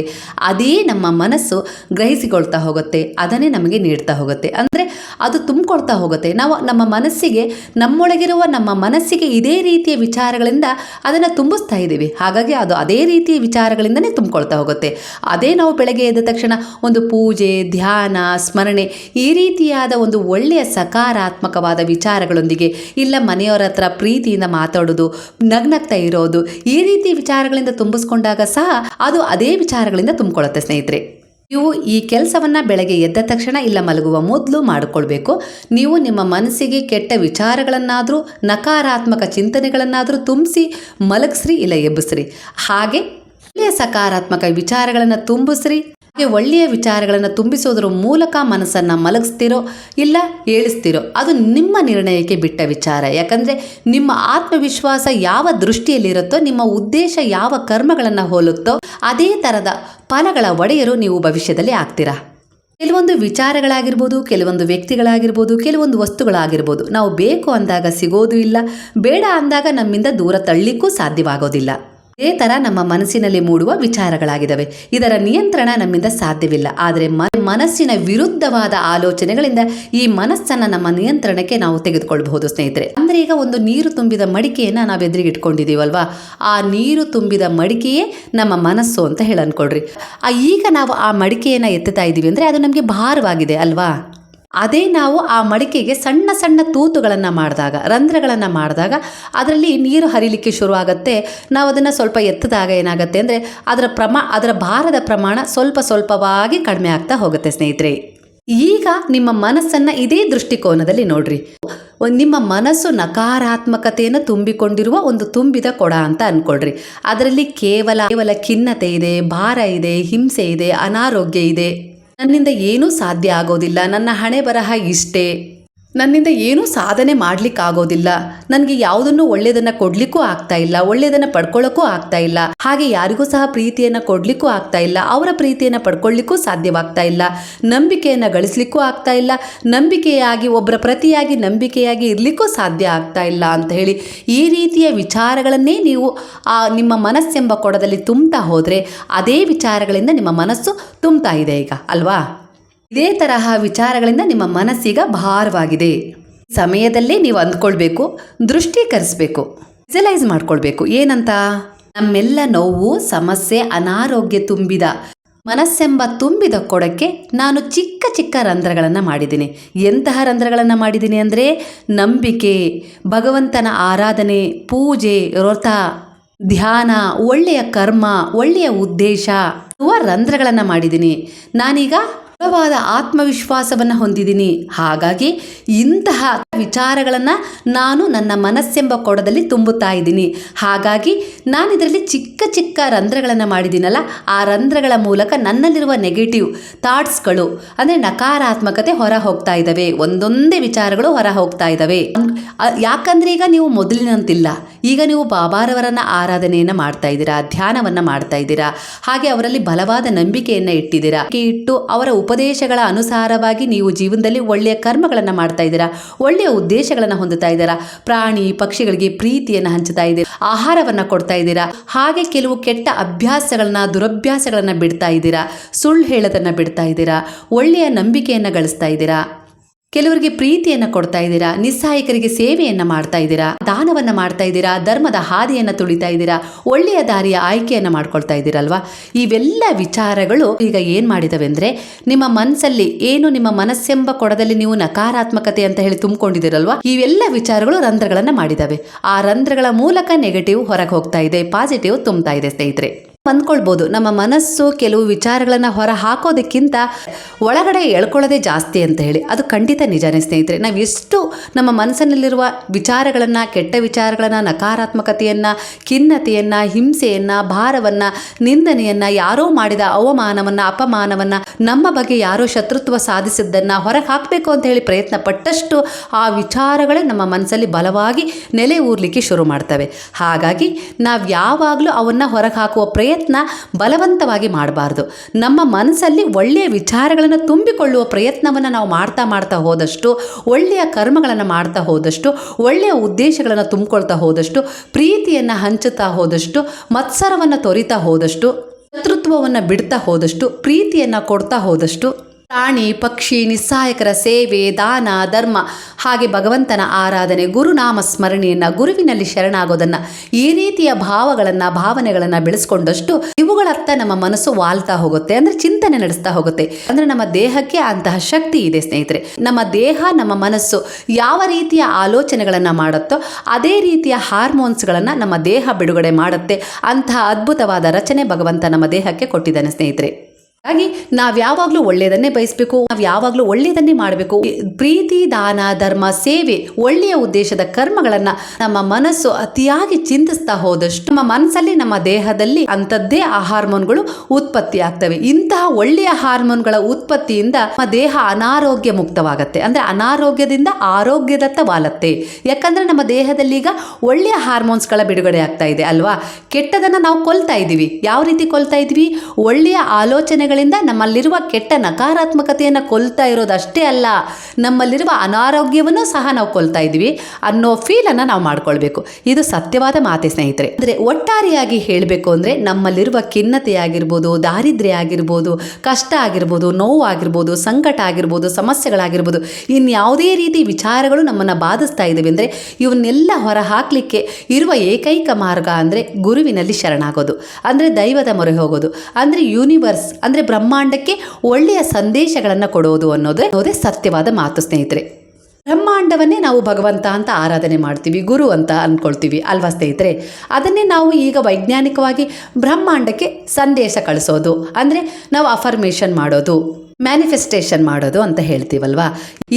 ಅದೇ ನಮ್ಮ ಮನಸ್ಸು ಗ್ರಹಿಸಿಕೊಳ್ತಾ ಹೋಗುತ್ತೆ, ಅದನ್ನೇ ನಮಗೆ ನೀಡ್ತಾ ಹೋಗುತ್ತೆ. ಅಂದರೆ ಅದು ತುಂಬಿಕೊಳ್ತಾ ಹೋಗುತ್ತೆ. ನಾವು ನಮ್ಮ ಮನಸ್ಸಿಗೆ, ನಮ್ಮೊಳಗಿರುವ ನಮ್ಮ ಮನಸ್ಸಿಗೆ ಇದೇ ರೀತಿಯ ವಿಚಾರಗಳಿಂದ ಅದನ್ನು ತುಂಬಿಸ್ತಾ ಇದ್ದೀವಿ. ಹಾಗಾಗಿ ಅದು ಅದೇ ರೀತಿಯ ವಿಚಾರಗಳಿಂದನೇ ತುಂಬಿಕೊಳ್ತಾ ಹೋಗುತ್ತೆ. ಅದೇ ನಾವು ಬೆಳಗ್ಗೆ ಎದ್ದ ತಕ್ಷಣ ಒಂದು ಪೂಜೆ, ಧ್ಯಾನ, ಸ್ಮರಣೆ ಈ ರೀತಿಯಾದ ಒಂದು ಒಳ್ಳೆಯ ಸಕಾರಾತ್ಮಕವಾದ ವಿಚಾರಗಳೊಂದಿಗೆ ಇಲ್ಲ ಮನೆಯವರ ಹತ್ರ ಪ್ರೀತಿಯಿಂದ ಮಾತಾಡೋದು, ನಗ್ನಗ್ತಾ ಇರೋದು, ಈ ರೀತಿ ವಿಚಾರಗಳಿಂದ ತುಂಬಿಸ್ಕೊಂಡಾಗ ಸಹ ಅದು ಅದೇ ವಿಚಾರಗಳಿಂದ ತುಂಬಿಕೊಳ್ಳುತ್ತೆ ಸ್ನೇಹಿತರೆ. ನೀವು ಈ ಕೆಲಸವನ್ನು ಬೆಳಗ್ಗೆ ಎದ್ದ ತಕ್ಷಣ ಇಲ್ಲ ಮಲಗುವ ಮೊದಲು ಮಾಡಿಕೊಳ್ಬೇಕು. ನೀವು ನಿಮ್ಮ ಮನಸ್ಸಿಗೆ ಕೆಟ್ಟ ವಿಚಾರಗಳನ್ನಾದರೂ, ನಕಾರಾತ್ಮಕ ಚಿಂತನೆಗಳನ್ನಾದರೂ ತುಂಬಿಸಿ ಮಲಗಿಸ್ರಿ ಇಲ್ಲ ಎಬ್ಬಿಸ್ರಿ. ಹಾಗೆ ಒಳ್ಳೆಯ ಸಕಾರಾತ್ಮಕ ವಿಚಾರಗಳನ್ನು ತುಂಬಿಸ್ರಿ. ಒಳ್ಳೆಯ ವಿಚಾರಗಳನ್ನು ತುಂಬಿಸೋದ್ರ ಮೂಲಕ ಮನಸ್ಸನ್ನು ಮಲಗಿಸ್ತಿರೋ ಇಲ್ಲ ಏಳಿಸ್ತಿರೋ, ಅದು ನಿಮ್ಮ ನಿರ್ಣಯಕ್ಕೆ ಬಿಟ್ಟ ವಿಚಾರ. ಯಾಕಂದರೆ ನಿಮ್ಮ ಆತ್ಮವಿಶ್ವಾಸ ಯಾವ ದೃಷ್ಟಿಯಲ್ಲಿರುತ್ತೋ, ನಿಮ್ಮ ಉದ್ದೇಶ ಯಾವ ಕರ್ಮಗಳನ್ನು ಹೋಲುತ್ತೋ, ಅದೇ ಥರದ ಫಲಗಳ ಒಡೆಯರು ನೀವು ಭವಿಷ್ಯದಲ್ಲಿ ಆಗ್ತೀರಾ? ಕೆಲವೊಂದು ವಿಚಾರಗಳಾಗಿರ್ಬೋದು, ಕೆಲವೊಂದು ವ್ಯಕ್ತಿಗಳಾಗಿರ್ಬೋದು, ಕೆಲವೊಂದು ವಸ್ತುಗಳಾಗಿರ್ಬೋದು, ನಾವು ಬೇಕು ಅಂದಾಗ ಸಿಗೋದು ಇಲ್ಲ, ಬೇಡ ಅಂದಾಗ ನಮ್ಮಿಂದ ದೂರ ತಳ್ಳಿಕ್ಕೂ ಸಾಧ್ಯವಾಗೋದಿಲ್ಲ. ಇದೇ ತರ ನಮ್ಮ ಮನಸ್ಸಿನಲ್ಲಿ ಮೂಡುವ ವಿಚಾರಗಳಾಗಿದ್ದಾವೆ ಇದರ ನಿಯಂತ್ರಣ ನಮ್ಮಿಂದ ಸಾಧ್ಯವಿಲ್ಲ. ಆದರೆ ಮನಸ್ಸಿನ ವಿರುದ್ಧವಾದ ಆಲೋಚನೆಗಳಿಂದ ಈ ಮನಸ್ಸನ್ನ ನಮ್ಮ ನಿಯಂತ್ರಣಕ್ಕೆ ನಾವು ತೆಗೆದುಕೊಳ್ಬಹುದು ಸ್ನೇಹಿತರೆ. ಅಂದ್ರೆ ಈಗ ಒಂದು ನೀರು ತುಂಬಿದ ಮಡಿಕೆಯನ್ನ ನಾವು ಎದುರಿಗೆ ಇಟ್ಕೊಂಡಿದ್ದೀವಲ್ವಾ ಆ ನೀರು ತುಂಬಿದ ಮಡಿಕೆಯೇ ನಮ್ಮ ಮನಸ್ಸು ಅಂತ ಹೇಳಿ ಅನ್ಕೊಳ್ರಿ ಈಗ ನಾವು ಆ ಮಡಿಕೆಯನ್ನ ಎತ್ತುತ್ತಾ ಇದೀವಿ ಅಂದ್ರೆ ಅದು ನಮಗೆ ಭಾರವಾಗಿದೆ, ಅಲ್ವಾ? ಅದೇ ನಾವು ಆ ಮಡಿಕೆಗೆ ಸಣ್ಣ ಸಣ್ಣ ತೂತುಗಳನ್ನು ಮಾಡಿದಾಗ, ರಂಧ್ರಗಳನ್ನು ಮಾಡಿದಾಗ ಅದರಲ್ಲಿ ನೀರು ಹರಿಲಿಕ್ಕೆ ಶುರುವಾಗುತ್ತೆ. ನಾವು ಅದನ್ನು ಸ್ವಲ್ಪ ಎತ್ತದಾಗ ಏನಾಗುತ್ತೆ ಅಂದರೆ ಅದರ ಪ್ರಮಾ, ಅದರ ಭಾರದ ಪ್ರಮಾಣ ಸ್ವಲ್ಪ ಸ್ವಲ್ಪವಾಗಿ ಕಡಿಮೆ ಆಗ್ತಾ ಹೋಗುತ್ತೆ ಸ್ನೇಹಿತರೆ. ಈಗ ನಿಮ್ಮ ಮನಸ್ಸನ್ನು ಇದೇ ದೃಷ್ಟಿಕೋನದಲ್ಲಿ ನೋಡ್ರಿ. ನಿಮ್ಮ ಮನಸ್ಸು ನಕಾರಾತ್ಮಕತೆಯನ್ನು ತುಂಬಿಕೊಂಡಿರುವ ಒಂದು ತುಂಬಿದ ಕೊಡ ಅಂತ ಅಂದ್ಕೊಳ್ರಿ ಅದರಲ್ಲಿ ಕೇವಲ ಕೇವಲ ಖಿನ್ನತೆ ಇದೆ, ಭಾರ ಇದೆ, ಹಿಂಸೆ ಇದೆ, ಅನಾರೋಗ್ಯ ಇದೆ. ನನ್ನಿಂದ ಏನೂ ಸಾಧ್ಯ ಆಗೋದಿಲ್ಲ. ನನ್ನ ಹಣೆ ಬರಹ ಇಷ್ಟೇ. ನನ್ನಿಂದ ಏನೂ ಸಾಧನೆ ಮಾಡಲಿಕ್ಕಾಗೋದಿಲ್ಲ. ನನಗೆ ಯಾವುದನ್ನು ಒಳ್ಳೆಯದನ್ನು ಕೊಡಲಿಕ್ಕೂ ಆಗ್ತಾ ಇಲ್ಲ, ಒಳ್ಳೆಯದನ್ನು ಪಡ್ಕೊಳ್ಳೋಕ್ಕೂ ಆಗ್ತಾ ಇಲ್ಲ. ಹಾಗೆ ಯಾರಿಗೂ ಸಹ ಪ್ರೀತಿಯನ್ನು ಕೊಡಲಿಕ್ಕೂ ಆಗ್ತಾ ಇಲ್ಲ, ಅವರ ಪ್ರೀತಿಯನ್ನು ಪಡ್ಕೊಳ್ಳಿಕ್ಕೂ ಸಾಧ್ಯವಾಗ್ತಾ ಇಲ್ಲ. ನಂಬಿಕೆಯನ್ನು ಗಳಿಸ್ಲಿಕ್ಕೂ ಆಗ್ತಾ ಇಲ್ಲ, ನಂಬಿಕೆಯಾಗಿ ಒಬ್ಬರ ಪ್ರತಿಯಾಗಿ ನಂಬಿಕೆಯಾಗಿ ಇರಲಿಕ್ಕೂ ಸಾಧ್ಯ ಆಗ್ತಾ ಇಲ್ಲ ಅಂತ ಹೇಳಿ ಈ ರೀತಿಯ ವಿಚಾರಗಳನ್ನೇ ನೀವು ಆ ನಿಮ್ಮ ಮನಸ್ಸೆಂಬ ಕೊಡದಲ್ಲಿ ತುಂಬ್ತಾ ಹೋದರೆ, ಅದೇ ವಿಚಾರಗಳಿಂದ ನಿಮ್ಮ ಮನಸ್ಸು ತುಂಬ್ತಾ ಇದೆ ಈಗ, ಅಲ್ವಾ? ಇದೇ ತರಹ ವಿಚಾರಗಳಿಂದ ನಿಮ್ಮ ಮನಸ್ಸೀಗ ಭಾರವಾಗಿದೆ. ಸಮಯದಲ್ಲೇ ನೀವು ಅಂದ್ಕೊಳ್ಬೇಕು, ದೃಷ್ಟೀಕರಿಸಬೇಕು ವಿಜಲೈಸ್ ಮಾಡ್ಕೊಳ್ಬೇಕು. ಏನಂತ? ನಮ್ಮೆಲ್ಲ ನೋವು, ಸಮಸ್ಯೆ, ಅನಾರೋಗ್ಯ ತುಂಬಿದ, ಮನಸ್ಸೆಂಬ ತುಂಬಿದ ಕೊಡಕ್ಕೆ ನಾನು ಚಿಕ್ಕ ಚಿಕ್ಕ ರಂಧ್ರಗಳನ್ನು ಮಾಡಿದ್ದೀನಿ. ಎಂತಹ ರಂಧ್ರಗಳನ್ನು ಮಾಡಿದ್ದೀನಿ ಅಂದರೆ, ನಂಬಿಕೆ, ಭಗವಂತನ ಆರಾಧನೆ, ಪೂಜೆ, ವ್ರತ, ಧ್ಯಾನ, ಒಳ್ಳೆಯ ಕರ್ಮ, ಒಳ್ಳೆಯ ಉದ್ದೇಶ ರಂಧ್ರಗಳನ್ನು ಮಾಡಿದ್ದೀನಿ. ನಾನೀಗ ದೃಢವಾದ ಆತ್ಮವಿಶ್ವಾಸವನ್ನು ಹೊಂದಿದ್ದೀನಿ. ಹಾಗಾಗಿ ಇಂತಹ ವಿಚಾರಗಳನ್ನು ನಾನು ನನ್ನ ಮನಸ್ಸೆಂಬ ಕೊಡದಲ್ಲಿ ತುಂಬುತ್ತಾ ಇದ್ದೀನಿ. ಹಾಗಾಗಿ ನಾನು ಇದರಲ್ಲಿ ಚಿಕ್ಕ ಚಿಕ್ಕ ರಂಧ್ರಗಳನ್ನು ಮಾಡಿದ್ದೀನಲ್ಲ, ಆ ರಂಧ್ರಗಳ ಮೂಲಕ ನನ್ನಲ್ಲಿರುವ ನೆಗೆಟಿವ್ ಥಾಟ್ಸ್ಗಳು ಅಂದರೆ ನಕಾರಾತ್ಮಕತೆ ಹೊರ ಹೋಗ್ತಾ ಇದ್ದಾವೆ. ಒಂದೊಂದೇ ವಿಚಾರಗಳು ಹೊರ ಹೋಗ್ತಾ ಇದ್ದಾವೆ. ಯಾಕಂದರೆ ಈಗ ನೀವು ಮೊದಲಿನಂತಿಲ್ಲ. ಈಗ ನೀವು ಬಾಬಾರವರನ್ನು ಆರಾಧನೆಯನ್ನು ಮಾಡ್ತಾ ಇದ್ದೀರಾ, ಧ್ಯಾನವನ್ನು ಮಾಡ್ತಾ ಇದ್ದೀರಾ, ಹಾಗೆ ಅವರಲ್ಲಿ ಬಲವಾದ ನಂಬಿಕೆಯನ್ನು ಇಟ್ಟಿದ್ದೀರಾ, ಇಟ್ಟು ಅವರ ಉಪದೇಶಗಳ ಅನುಸಾರವಾಗಿ ನೀವು ಜೀವನದಲ್ಲಿ ಒಳ್ಳೆಯ ಕರ್ಮಗಳನ್ನು ಮಾಡ್ತಾ ಇದ್ದೀರಾ, ಒಳ್ಳೆಯ ಉದ್ದೇಶಗಳನ್ನು ಹೊಂದುತ್ತಾ ಇದ್ದೀರಾ? ಪ್ರಾಣಿ ಪಕ್ಷಿಗಳಿಗೆ ಪ್ರೀತಿಯನ್ನು ಹಂಚುತ್ತಾ ಇದ್ದೀರಾ? ಆಹಾರವನ್ನು ಕೊಡ್ತಾ ಇದ್ದೀರಾ? ಹಾಗೆ ಕೆಲವು ಕೆಟ್ಟ ಅಭ್ಯಾಸಗಳನ್ನ, ದುರಭ್ಯಾಸಗಳನ್ನು ಬಿಡ್ತಾ ಇದ್ದೀರಾ? ಸುಳ್ಳು ಹೇಳೋದನ್ನು ಬಿಡ್ತಾ ಇದ್ದೀರಾ? ಒಳ್ಳೆಯ ನಂಬಿಕೆಯನ್ನು ಗಳಿಸ್ತಾ ಇದ್ದೀರಾ? ಕೆಲವರಿಗೆ ಪ್ರೀತಿಯನ್ನ ಕೊಡ್ತಾ ಇದ್ದೀರಾ? ನಿಸ್ಸಹಾಯಕರಿಗೆ ಸೇವೆಯನ್ನ ಮಾಡ್ತಾ ಇದ್ದೀರಾ? ದಾನವನ್ನ ಮಾಡ್ತಾ ಇದ್ದೀರಾ? ಧರ್ಮದ ಹಾದಿಯನ್ನ ತುಳಿತಾ ಇದ್ದೀರಾ? ಒಳ್ಳೆಯ ದಾರಿಯ ಆಯ್ಕೆಯನ್ನ ಮಾಡ್ಕೊಳ್ತಾ ಇದ್ದೀರಲ್ವಾ? ಇವೆಲ್ಲ ವಿಚಾರಗಳು ಈಗ ಏನ್ ಮಾಡಿದವೆ ಅಂದ್ರೆ ನಿಮ್ಮ ಮನಸ್ಸಲ್ಲಿ ಏನು ನಿಮ್ಮ ಮನಸ್ಸೆಂಬ ಕೊಡದಲ್ಲಿ ನೀವು ನಕಾರಾತ್ಮಕತೆ ಅಂತ ಹೇಳಿ ತುಂಬಿಕೊಂಡಿದ್ದೀರಲ್ವಾ? ಇವೆಲ್ಲ ವಿಚಾರಗಳು ರಂಧ್ರಗಳನ್ನ ಮಾಡಿದವೆ. ಆ ರಂಧ್ರಗಳ ಮೂಲಕ ನೆಗೆಟಿವ್ ಹೊರಗೆ ಹೋಗ್ತಾ ಇದೆ ಪಾಸಿಟಿವ್ ತುಂಬ್ತಾ ಇದೆ ಸ್ನೇಹಿತರೆ. ಅಂದ್ಕೊಳ್ಬೋದು ನಮ್ಮ ಮನಸ್ಸು ಕೆಲವು ವಿಚಾರಗಳನ್ನು ಹೊರ ಹಾಕೋದಕ್ಕಿಂತ ಒಳಗಡೆ ಎಳ್ಕೊಳ್ಳೋದೇ ಜಾಸ್ತಿ ಅಂತ ಹೇಳಿ. ಅದು ಖಂಡಿತ ನಿಜಾನೇ ಸ್ನೇಹಿತರೆ. ನಾವು ಎಷ್ಟು ನಮ್ಮ ಮನಸ್ಸಿನಲ್ಲಿರುವ ವಿಚಾರಗಳನ್ನು, ಕೆಟ್ಟ ವಿಚಾರಗಳನ್ನು, ನಕಾರಾತ್ಮಕತೆಯನ್ನು, ಖಿನ್ನತೆಯನ್ನು, ಹಿಂಸೆಯನ್ನು, ಭಾರವನ್ನು, ನಿಂದನೆಯನ್ನು, ಯಾರೋ ಮಾಡಿದ ಅವಮಾನವನ್ನು, ಅಪಮಾನವನ್ನು, ನಮ್ಮ ಬಗ್ಗೆ ಯಾರೋ ಶತ್ರುತ್ವ ಸಾಧಿಸಿದ್ದನ್ನು ಹೊರಗೆ ಹಾಕಬೇಕು ಅಂತ ಹೇಳಿ ಪ್ರಯತ್ನ ಪಟ್ಟಷ್ಟು ಆ ವಿಚಾರಗಳೇ ನಮ್ಮ ಮನಸ್ಸಲ್ಲಿ ಬಲವಾಗಿ ನೆಲೆ ಊರ್ಲಿಕ್ಕೆ ಶುರು ಮಾಡ್ತವೆ. ಹಾಗಾಗಿ ನಾವು ಯಾವಾಗಲೂ ಅವನ್ನು ಹೊರಗೆ ಹಾಕುವ ಪ್ರಯತ್ನ ಬಲವಂತವಾಗಿ ಮಾಡಬಾರ್ದು. ನಮ್ಮ ಮನಸ್ಸಲ್ಲಿ ಒಳ್ಳೆಯ ವಿಚಾರಗಳನ್ನು ತುಂಬಿಕೊಳ್ಳುವ ಪ್ರಯತ್ನವನ್ನು ನಾವು ಮಾಡ್ತಾ ಮಾಡ್ತಾ ಹೋದಷ್ಟು, ಒಳ್ಳೆಯ ಕರ್ಮಗಳನ್ನು ಮಾಡ್ತಾ ಹೋದಷ್ಟು, ಒಳ್ಳೆಯ ಉದ್ದೇಶಗಳನ್ನು ತುಂಬಿಕೊಳ್ತಾ ಹೋದಷ್ಟು, ಪ್ರೀತಿಯನ್ನು ಹಂಚುತ್ತಾ ಹೋದಷ್ಟು, ಮತ್ಸರವನ್ನು ತೊರಿತಾ ಹೋದಷ್ಟು, ಶತ್ರುತ್ವವನ್ನು ಬಿಡ್ತಾ ಹೋದಷ್ಟು, ಪ್ರೀತಿಯನ್ನು ಕೊಡ್ತಾ ಹೋದಷ್ಟು ಪ್ರಾಣಿ, ಪಕ್ಷಿ, ನಿಸ್ಸಾಯಕರ ಸೇವೆ, ದಾನ, ಧರ್ಮ ಹಾಗೆ ಭಗವಂತನ ಆರಾಧನೆ, ಗುರುನಾಮ ಸ್ಮರಣೆಯನ್ನು ಗುರುವಿನಲ್ಲಿ ಶರಣಾಗೋದನ್ನ ಈ ರೀತಿಯ ಭಾವಗಳನ್ನ, ಭಾವನೆಗಳನ್ನ ಬೆಳೆಸ್ಕೊಂಡಷ್ಟು ಇವುಗಳತ್ತ ನಮ್ಮ ಮನಸ್ಸು ವಾಲ್ತಾ ಹೋಗುತ್ತೆ, ಅಂದ್ರೆ ಚಿಂತನೆ ನಡೆಸ್ತಾ ಹೋಗುತ್ತೆ. ಅಂದ್ರೆ ನಮ್ಮ ದೇಹಕ್ಕೆ ಅಂತಹ ಶಕ್ತಿ ಇದೆ ಸ್ನೇಹಿತರೆ. ನಮ್ಮ ದೇಹ, ನಮ್ಮ ಮನಸ್ಸು ಯಾವ ರೀತಿಯ ಆಲೋಚನೆಗಳನ್ನ ಮಾಡುತ್ತೋ ಅದೇ ರೀತಿಯ ಹಾರ್ಮೋನ್ಸ್ಗಳನ್ನು ನಮ್ಮ ದೇಹ ಬಿಡುಗಡೆ ಮಾಡುತ್ತೆ. ಅಂತಹ ಅದ್ಭುತವಾದ ರಚನೆ ಭಗವಂತ ನಮ್ಮ ದೇಹಕ್ಕೆ ಕೊಟ್ಟಿದ್ದಾನೆ ಸ್ನೇಹಿತರೆ. ಹಾಗಾಗಿ ನಾವು ಯಾವಾಗಲೂ ಒಳ್ಳೆಯದನ್ನೇ ಬಯಸಬೇಕು, ನಾವು ಯಾವಾಗಲೂ ಒಳ್ಳೆಯದನ್ನೇ ಮಾಡಬೇಕು. ಪ್ರೀತಿ, ದಾನ, ಧರ್ಮ, ಸೇವೆ ಒಳ್ಳೆಯ ಉದ್ದೇಶದ ಕರ್ಮಗಳನ್ನು ನಮ್ಮ ಮನಸ್ಸು ಅತಿಯಾಗಿ ಚಿಂತಿಸ್ತಾ ಹೋದಷ್ಟು ನಮ್ಮ ಮನಸ್ಸಲ್ಲಿ ನಮ್ಮ ದೇಹದಲ್ಲಿ ಅಂಥದ್ದೇ ಆ ಹಾರ್ಮೋನ್ಗಳು ಉತ್ಪತ್ತಿ ಆಗ್ತವೆ. ಇಂತಹ ಒಳ್ಳೆಯ ಹಾರ್ಮೋನ್ಗಳ ಉತ್ಪತ್ತಿಯಿಂದ ನಮ್ಮ ದೇಹ ಅನಾರೋಗ್ಯ ಮುಕ್ತವಾಗತ್ತೆ. ಅಂದರೆ ಅನಾರೋಗ್ಯದಿಂದ ಆರೋಗ್ಯದತ್ತ ವಾಲತ್ತೆ. ಯಾಕಂದ್ರೆ ನಮ್ಮ ದೇಹದಲ್ಲಿ ಈಗ ಒಳ್ಳೆಯ ಹಾರ್ಮೋನ್ಸ್ಗಳ ಬಿಡುಗಡೆ ಆಗ್ತಾ ಇದೆ ಅಲ್ವಾ? ಕೆಟ್ಟದನ್ನು ನಾವು ಕೊಲ್ತಾ ಇದ್ದೀವಿ. ಯಾವ ರೀತಿ ಕೊಲ್ತಾ ಇದ್ವಿ ಒಳ್ಳೆಯ ಆಲೋಚನೆಗಳಿಂದ ನಮ್ಮಲ್ಲಿರುವ ಕೆಟ್ಟ ನಕಾರಾತ್ಮಕತೆಯನ್ನು ಕೊಲ್ತಾ ಇರೋದಷ್ಟೇ ಅಲ್ಲ, ನಮ್ಮಲ್ಲಿರುವ ಅನಾರೋಗ್ಯವನ್ನು ಸಹ ನಾವು ಕೊಲ್ತಾ ಇದ್ದೀವಿ ಅನ್ನೋ ಫೀಲನ್ನು ನಾವು ಮಾಡ್ಕೊಳ್ಬೇಕು. ಇದು ಸತ್ಯವಾದ ಮಾತೆ ಸ್ನೇಹಿತರೆ. ಅಂದರೆ ಒಟ್ಟಾರೆಯಾಗಿ ಹೇಳಬೇಕು ಅಂದರೆ ನಮ್ಮಲ್ಲಿರುವ ಖಿನ್ನತೆ ಆಗಿರ್ಬೋದು, ದಾರಿದ್ರ್ಯ ಆಗಿರ್ಬೋದು, ಕಷ್ಟ ಆಗಿರ್ಬೋದು, ನೋವು ಆಗಿರ್ಬೋದು, ಸಂಕಟ ಆಗಿರ್ಬೋದು, ಸಮಸ್ಯೆಗಳಾಗಿರ್ಬೋದು, ಇನ್ಯಾವುದೇ ರೀತಿ ವಿಚಾರಗಳು ನಮ್ಮನ್ನು ಬಾಧಿಸ್ತಾ ಇದ್ದೀವಿ ಅಂದರೆ ಇವನ್ನೆಲ್ಲ ಹೊರ ಹಾಕಲಿಕ್ಕೆ ಇರುವ ಏಕೈಕ ಮಾರ್ಗ ಅಂದರೆ ಗುರುವಿನಲ್ಲಿ ಶರಣಾಗೋದು. ಅಂದರೆ ದೈವದ ಮೊರೆ ಹೋಗೋದು. ಅಂದರೆ ಯೂನಿವರ್ಸ್ ಅಂದರೆ ಬ್ರಹ್ಮಾಂಡಕ್ಕೆ ಒಳ್ಳೆಯ ಸಂದೇಶಗಳನ್ನು ಕೊಡೋದು ಅನ್ನೋದೇ ಅನ್ನೋದೇ ಸತ್ಯವಾದ ಮಾತು, ಸ್ನೇಹಿತರೆ. ಬ್ರಹ್ಮಾಂಡವನ್ನೇ ನಾವು ಭಗವಂತ ಅಂತ ಆರಾಧನೆ ಮಾಡ್ತೀವಿ, ಗುರು ಅಂತ ಅಂದ್ಕೊಳ್ತೀವಿ ಅಲ್ವಾ, ಸ್ನೇಹಿತರೆ? ಅದನ್ನೇ ನಾವು ಈಗ ವೈಜ್ಞಾನಿಕವಾಗಿ ಬ್ರಹ್ಮಾಂಡಕ್ಕೆ ಸಂದೇಶ ಕಳಿಸೋದು. ಅಂದರೆ ನಾವು ಅಫರ್ಮೇಷನ್ ಮಾಡೋದು. ಮ್ಯಾನಿಫೆಸ್ಟೇಷನ್ ಮಾಡೋದು ಅಂತ ಹೇಳ್ತೀವಲ್ವಾ?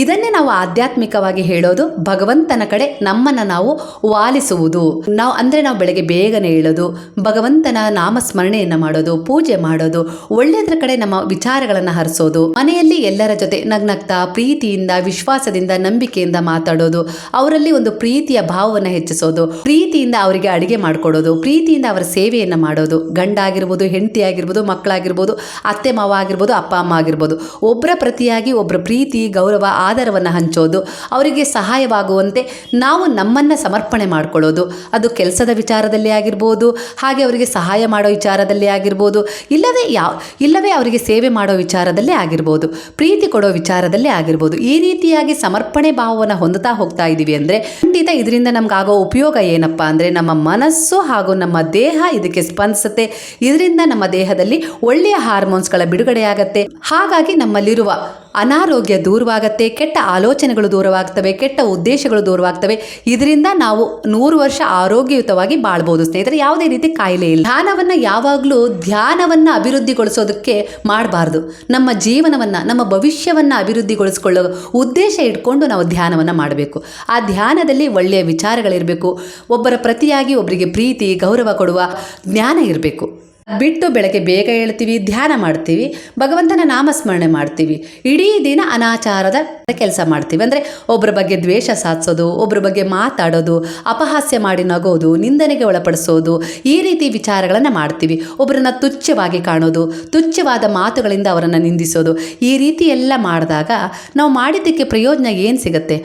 ಇದನ್ನೇ ನಾವು ಆಧ್ಯಾತ್ಮಿಕವಾಗಿ ಹೇಳೋದು, ಭಗವಂತನ ಕಡೆ ನಮ್ಮನ್ನು ನಾವು ವಾಲಿಸುವುದು. ನಾವು ಅಂದರೆ ನಾವು ಬೆಳಗ್ಗೆ ಬೇಗನೆ ಹೇಳೋದು ಭಗವಂತನ ನಾಮಸ್ಮರಣೆಯನ್ನು ಮಾಡೋದು, ಪೂಜೆ ಮಾಡೋದು ಒಳ್ಳೆಯದ್ರ ಕಡೆ ನಮ್ಮ ವಿಚಾರಗಳನ್ನು ಹರಿಸೋದು, ಮನೆಯಲ್ಲಿ ಎಲ್ಲರ ಜೊತೆ ನಗ್ನಗ್ತಾ, ಪ್ರೀತಿಯಿಂದ, ವಿಶ್ವಾಸದಿಂದ, ನಂಬಿಕೆಯಿಂದ ಮಾತಾಡೋದು, ಅವರಲ್ಲಿ ಒಂದು ಪ್ರೀತಿಯ ಭಾವವನ್ನು ಹೆಚ್ಚಿಸೋದು, ಪ್ರೀತಿಯಿಂದ ಅವರಿಗೆ ಅಡುಗೆ ಮಾಡಿಕೊಡೋದು, ಪ್ರೀತಿಯಿಂದ ಅವರ ಸೇವೆಯನ್ನು ಮಾಡೋದು ಗಂಡ ಆಗಿರ್ಬೋದು ಹೆಂಡತಿ ಆಗಿರ್ಬೋದು ಮಕ್ಕಳಾಗಿರ್ಬೋದು, ಅತ್ತೆ ಮಾವ ಆಗಿರ್ಬೋದು, ಅಪ್ಪ ಅಮ್ಮ ಆಗಿರ್ಬೋದು. ಒಬ್ಬರ ಪ್ರತಿಯಾಗಿ ಒಬ್ಬರ ಪ್ರೀತಿ, ಗೌರವ ಆಧಾರವನ್ನು ಹಂಚೋದು. ಅವರಿಗೆ ಸಹಾಯವಾಗುವಂತೆ ನಾವು ನಮ್ಮನ್ನು ಸಮರ್ಪಣೆ ಮಾಡ್ಕೊಳ್ಳೋದು. ಅದು ಕೆಲಸದ ವಿಚಾರದಲ್ಲಿ ಆಗಿರ್ಬೋದು, ಹಾಗೆ ಅವರಿಗೆ ಸಹಾಯ ಮಾಡೋ ವಿಚಾರದಲ್ಲಿ ಆಗಿರ್ಬೋದು ಇಲ್ಲವೇ ಯಾವ ಇಲ್ಲವೇ ಅವರಿಗೆ ಸೇವೆ ಮಾಡೋ ವಿಚಾರದಲ್ಲೇ ಆಗಿರ್ಬೋದು, ಪ್ರೀತಿ ಕೊಡೋ ವಿಚಾರದಲ್ಲೇ ಆಗಿರ್ಬೋದು. ಈ ರೀತಿಯಾಗಿ ಸಮರ್ಪಣೆ ಭಾವವನ್ನು ಹೊಂದುತ್ತಾ ಹೋಗ್ತಾ ಇದ್ದೀವಿ ಅಂದರೆ ಖಂಡಿತ ಇದರಿಂದ ನಮಗಾಗೋ ಉಪಯೋಗ ಏನಪ್ಪ ಅಂದರೆ ನಮ್ಮ ಮನಸ್ಸು ಹಾಗೂ ನಮ್ಮ ದೇಹ ಇದಕ್ಕೆ ಸ್ಪಂದಿಸುತ್ತೆ. ಇದರಿಂದ ನಮ್ಮ ದೇಹದಲ್ಲಿ ಒಳ್ಳೆಯ ಹಾರ್ಮೋನ್ಸ್ಗಳ ಬಿಡುಗಡೆಯಾಗತ್ತೆ. ಹಾಗಾಗಿ ನಮ್ಮಲ್ಲಿರುವ ಅನಾರೋಗ್ಯ ದೂರವಾಗತ್ತೆ, ಕೆಟ್ಟ ಆಲೋಚನೆಗಳು ದೂರವಾಗ್ತವೆ, ಕೆಟ್ಟ ಉದ್ದೇಶಗಳು ದೂರವಾಗ್ತವೆ. ಇದರಿಂದ ನಾವು ನೂರು ವರ್ಷ ಆರೋಗ್ಯಯುತವಾಗಿ ಬಾಳ್ಬೋದು ಸ್ನೇಹಿತರೆ. ಯಾವುದೇ ರೀತಿ ಕಾಯಿಲೆ ಇಲ್ಲ. ಧ್ಯಾನವನ್ನು ಯಾವಾಗಲೂ ಧ್ಯಾನವನ್ನು ಅಭಿವೃದ್ಧಿಗೊಳಿಸೋದಕ್ಕೆ ಮಾಡಬಾರ್ದು. ನಮ್ಮ ಜೀವನವನ್ನು, ನಮ್ಮ ಭವಿಷ್ಯವನ್ನು ಅಭಿವೃದ್ಧಿಗೊಳಿಸ್ಕೊಳ್ಳೋ ಉದ್ದೇಶ ಇಟ್ಕೊಂಡು ನಾವು ಧ್ಯಾನವನ್ನು ಮಾಡಬೇಕು. ಆ ಧ್ಯಾನದಲ್ಲಿ ಒಳ್ಳೆಯ ವಿಚಾರಗಳಿರಬೇಕು. ಒಬ್ಬರ ಪ್ರತಿಯಾಗಿ ಒಬ್ಬರಿಗೆ ಪ್ರೀತಿ, ಗೌರವ ಕೊಡುವ ಜ್ಞಾನ ಇರಬೇಕು. ಬಿಟ್ಟು ಬೆಳಗ್ಗೆ ಬೇಗ ಹೇಳ್ತೀವಿ ಧ್ಯಾನ ಮಾಡ್ತೀವಿ, ಭಗವಂತನ ನಾಮಸ್ಮರಣೆ ಮಾಡ್ತೀವಿ. ಇಡೀ ದಿನ ಅನಾಚಾರದ ಕೆಲಸ ಮಾಡ್ತೀವಿ. ಅಂದರೆ ಒಬ್ಬರ ಬಗ್ಗೆ ದ್ವೇಷ ಸಾಧಿಸೋದು ಒಬ್ಬರ ಬಗ್ಗೆ ಮಾತಾಡೋದು, ಅಪಹಾಸ್ಯ ಮಾಡಿ ನಗೋದು, ನಿಂದನೆಗೆ ಒಳಪಡಿಸೋದು, ಈ ರೀತಿ ವಿಚಾರಗಳನ್ನು ಮಾಡ್ತೀವಿ. ಒಬ್ಬರನ್ನ ತುಚ್ಛವಾಗಿ ಕಾಣೋದು, ತುಚ್ಛವಾದ ಮಾತುಗಳಿಂದ ಅವರನ್ನು ನಿಂದಿಸೋದು, ಈ ರೀತಿ ಎಲ್ಲ ಮಾಡಿದಾಗ ನಾವು ಮಾಡಿದ್ದಕ್ಕೆ ಪ್ರಯೋಜನ ಏನು ಸಿಗುತ್ತೆ?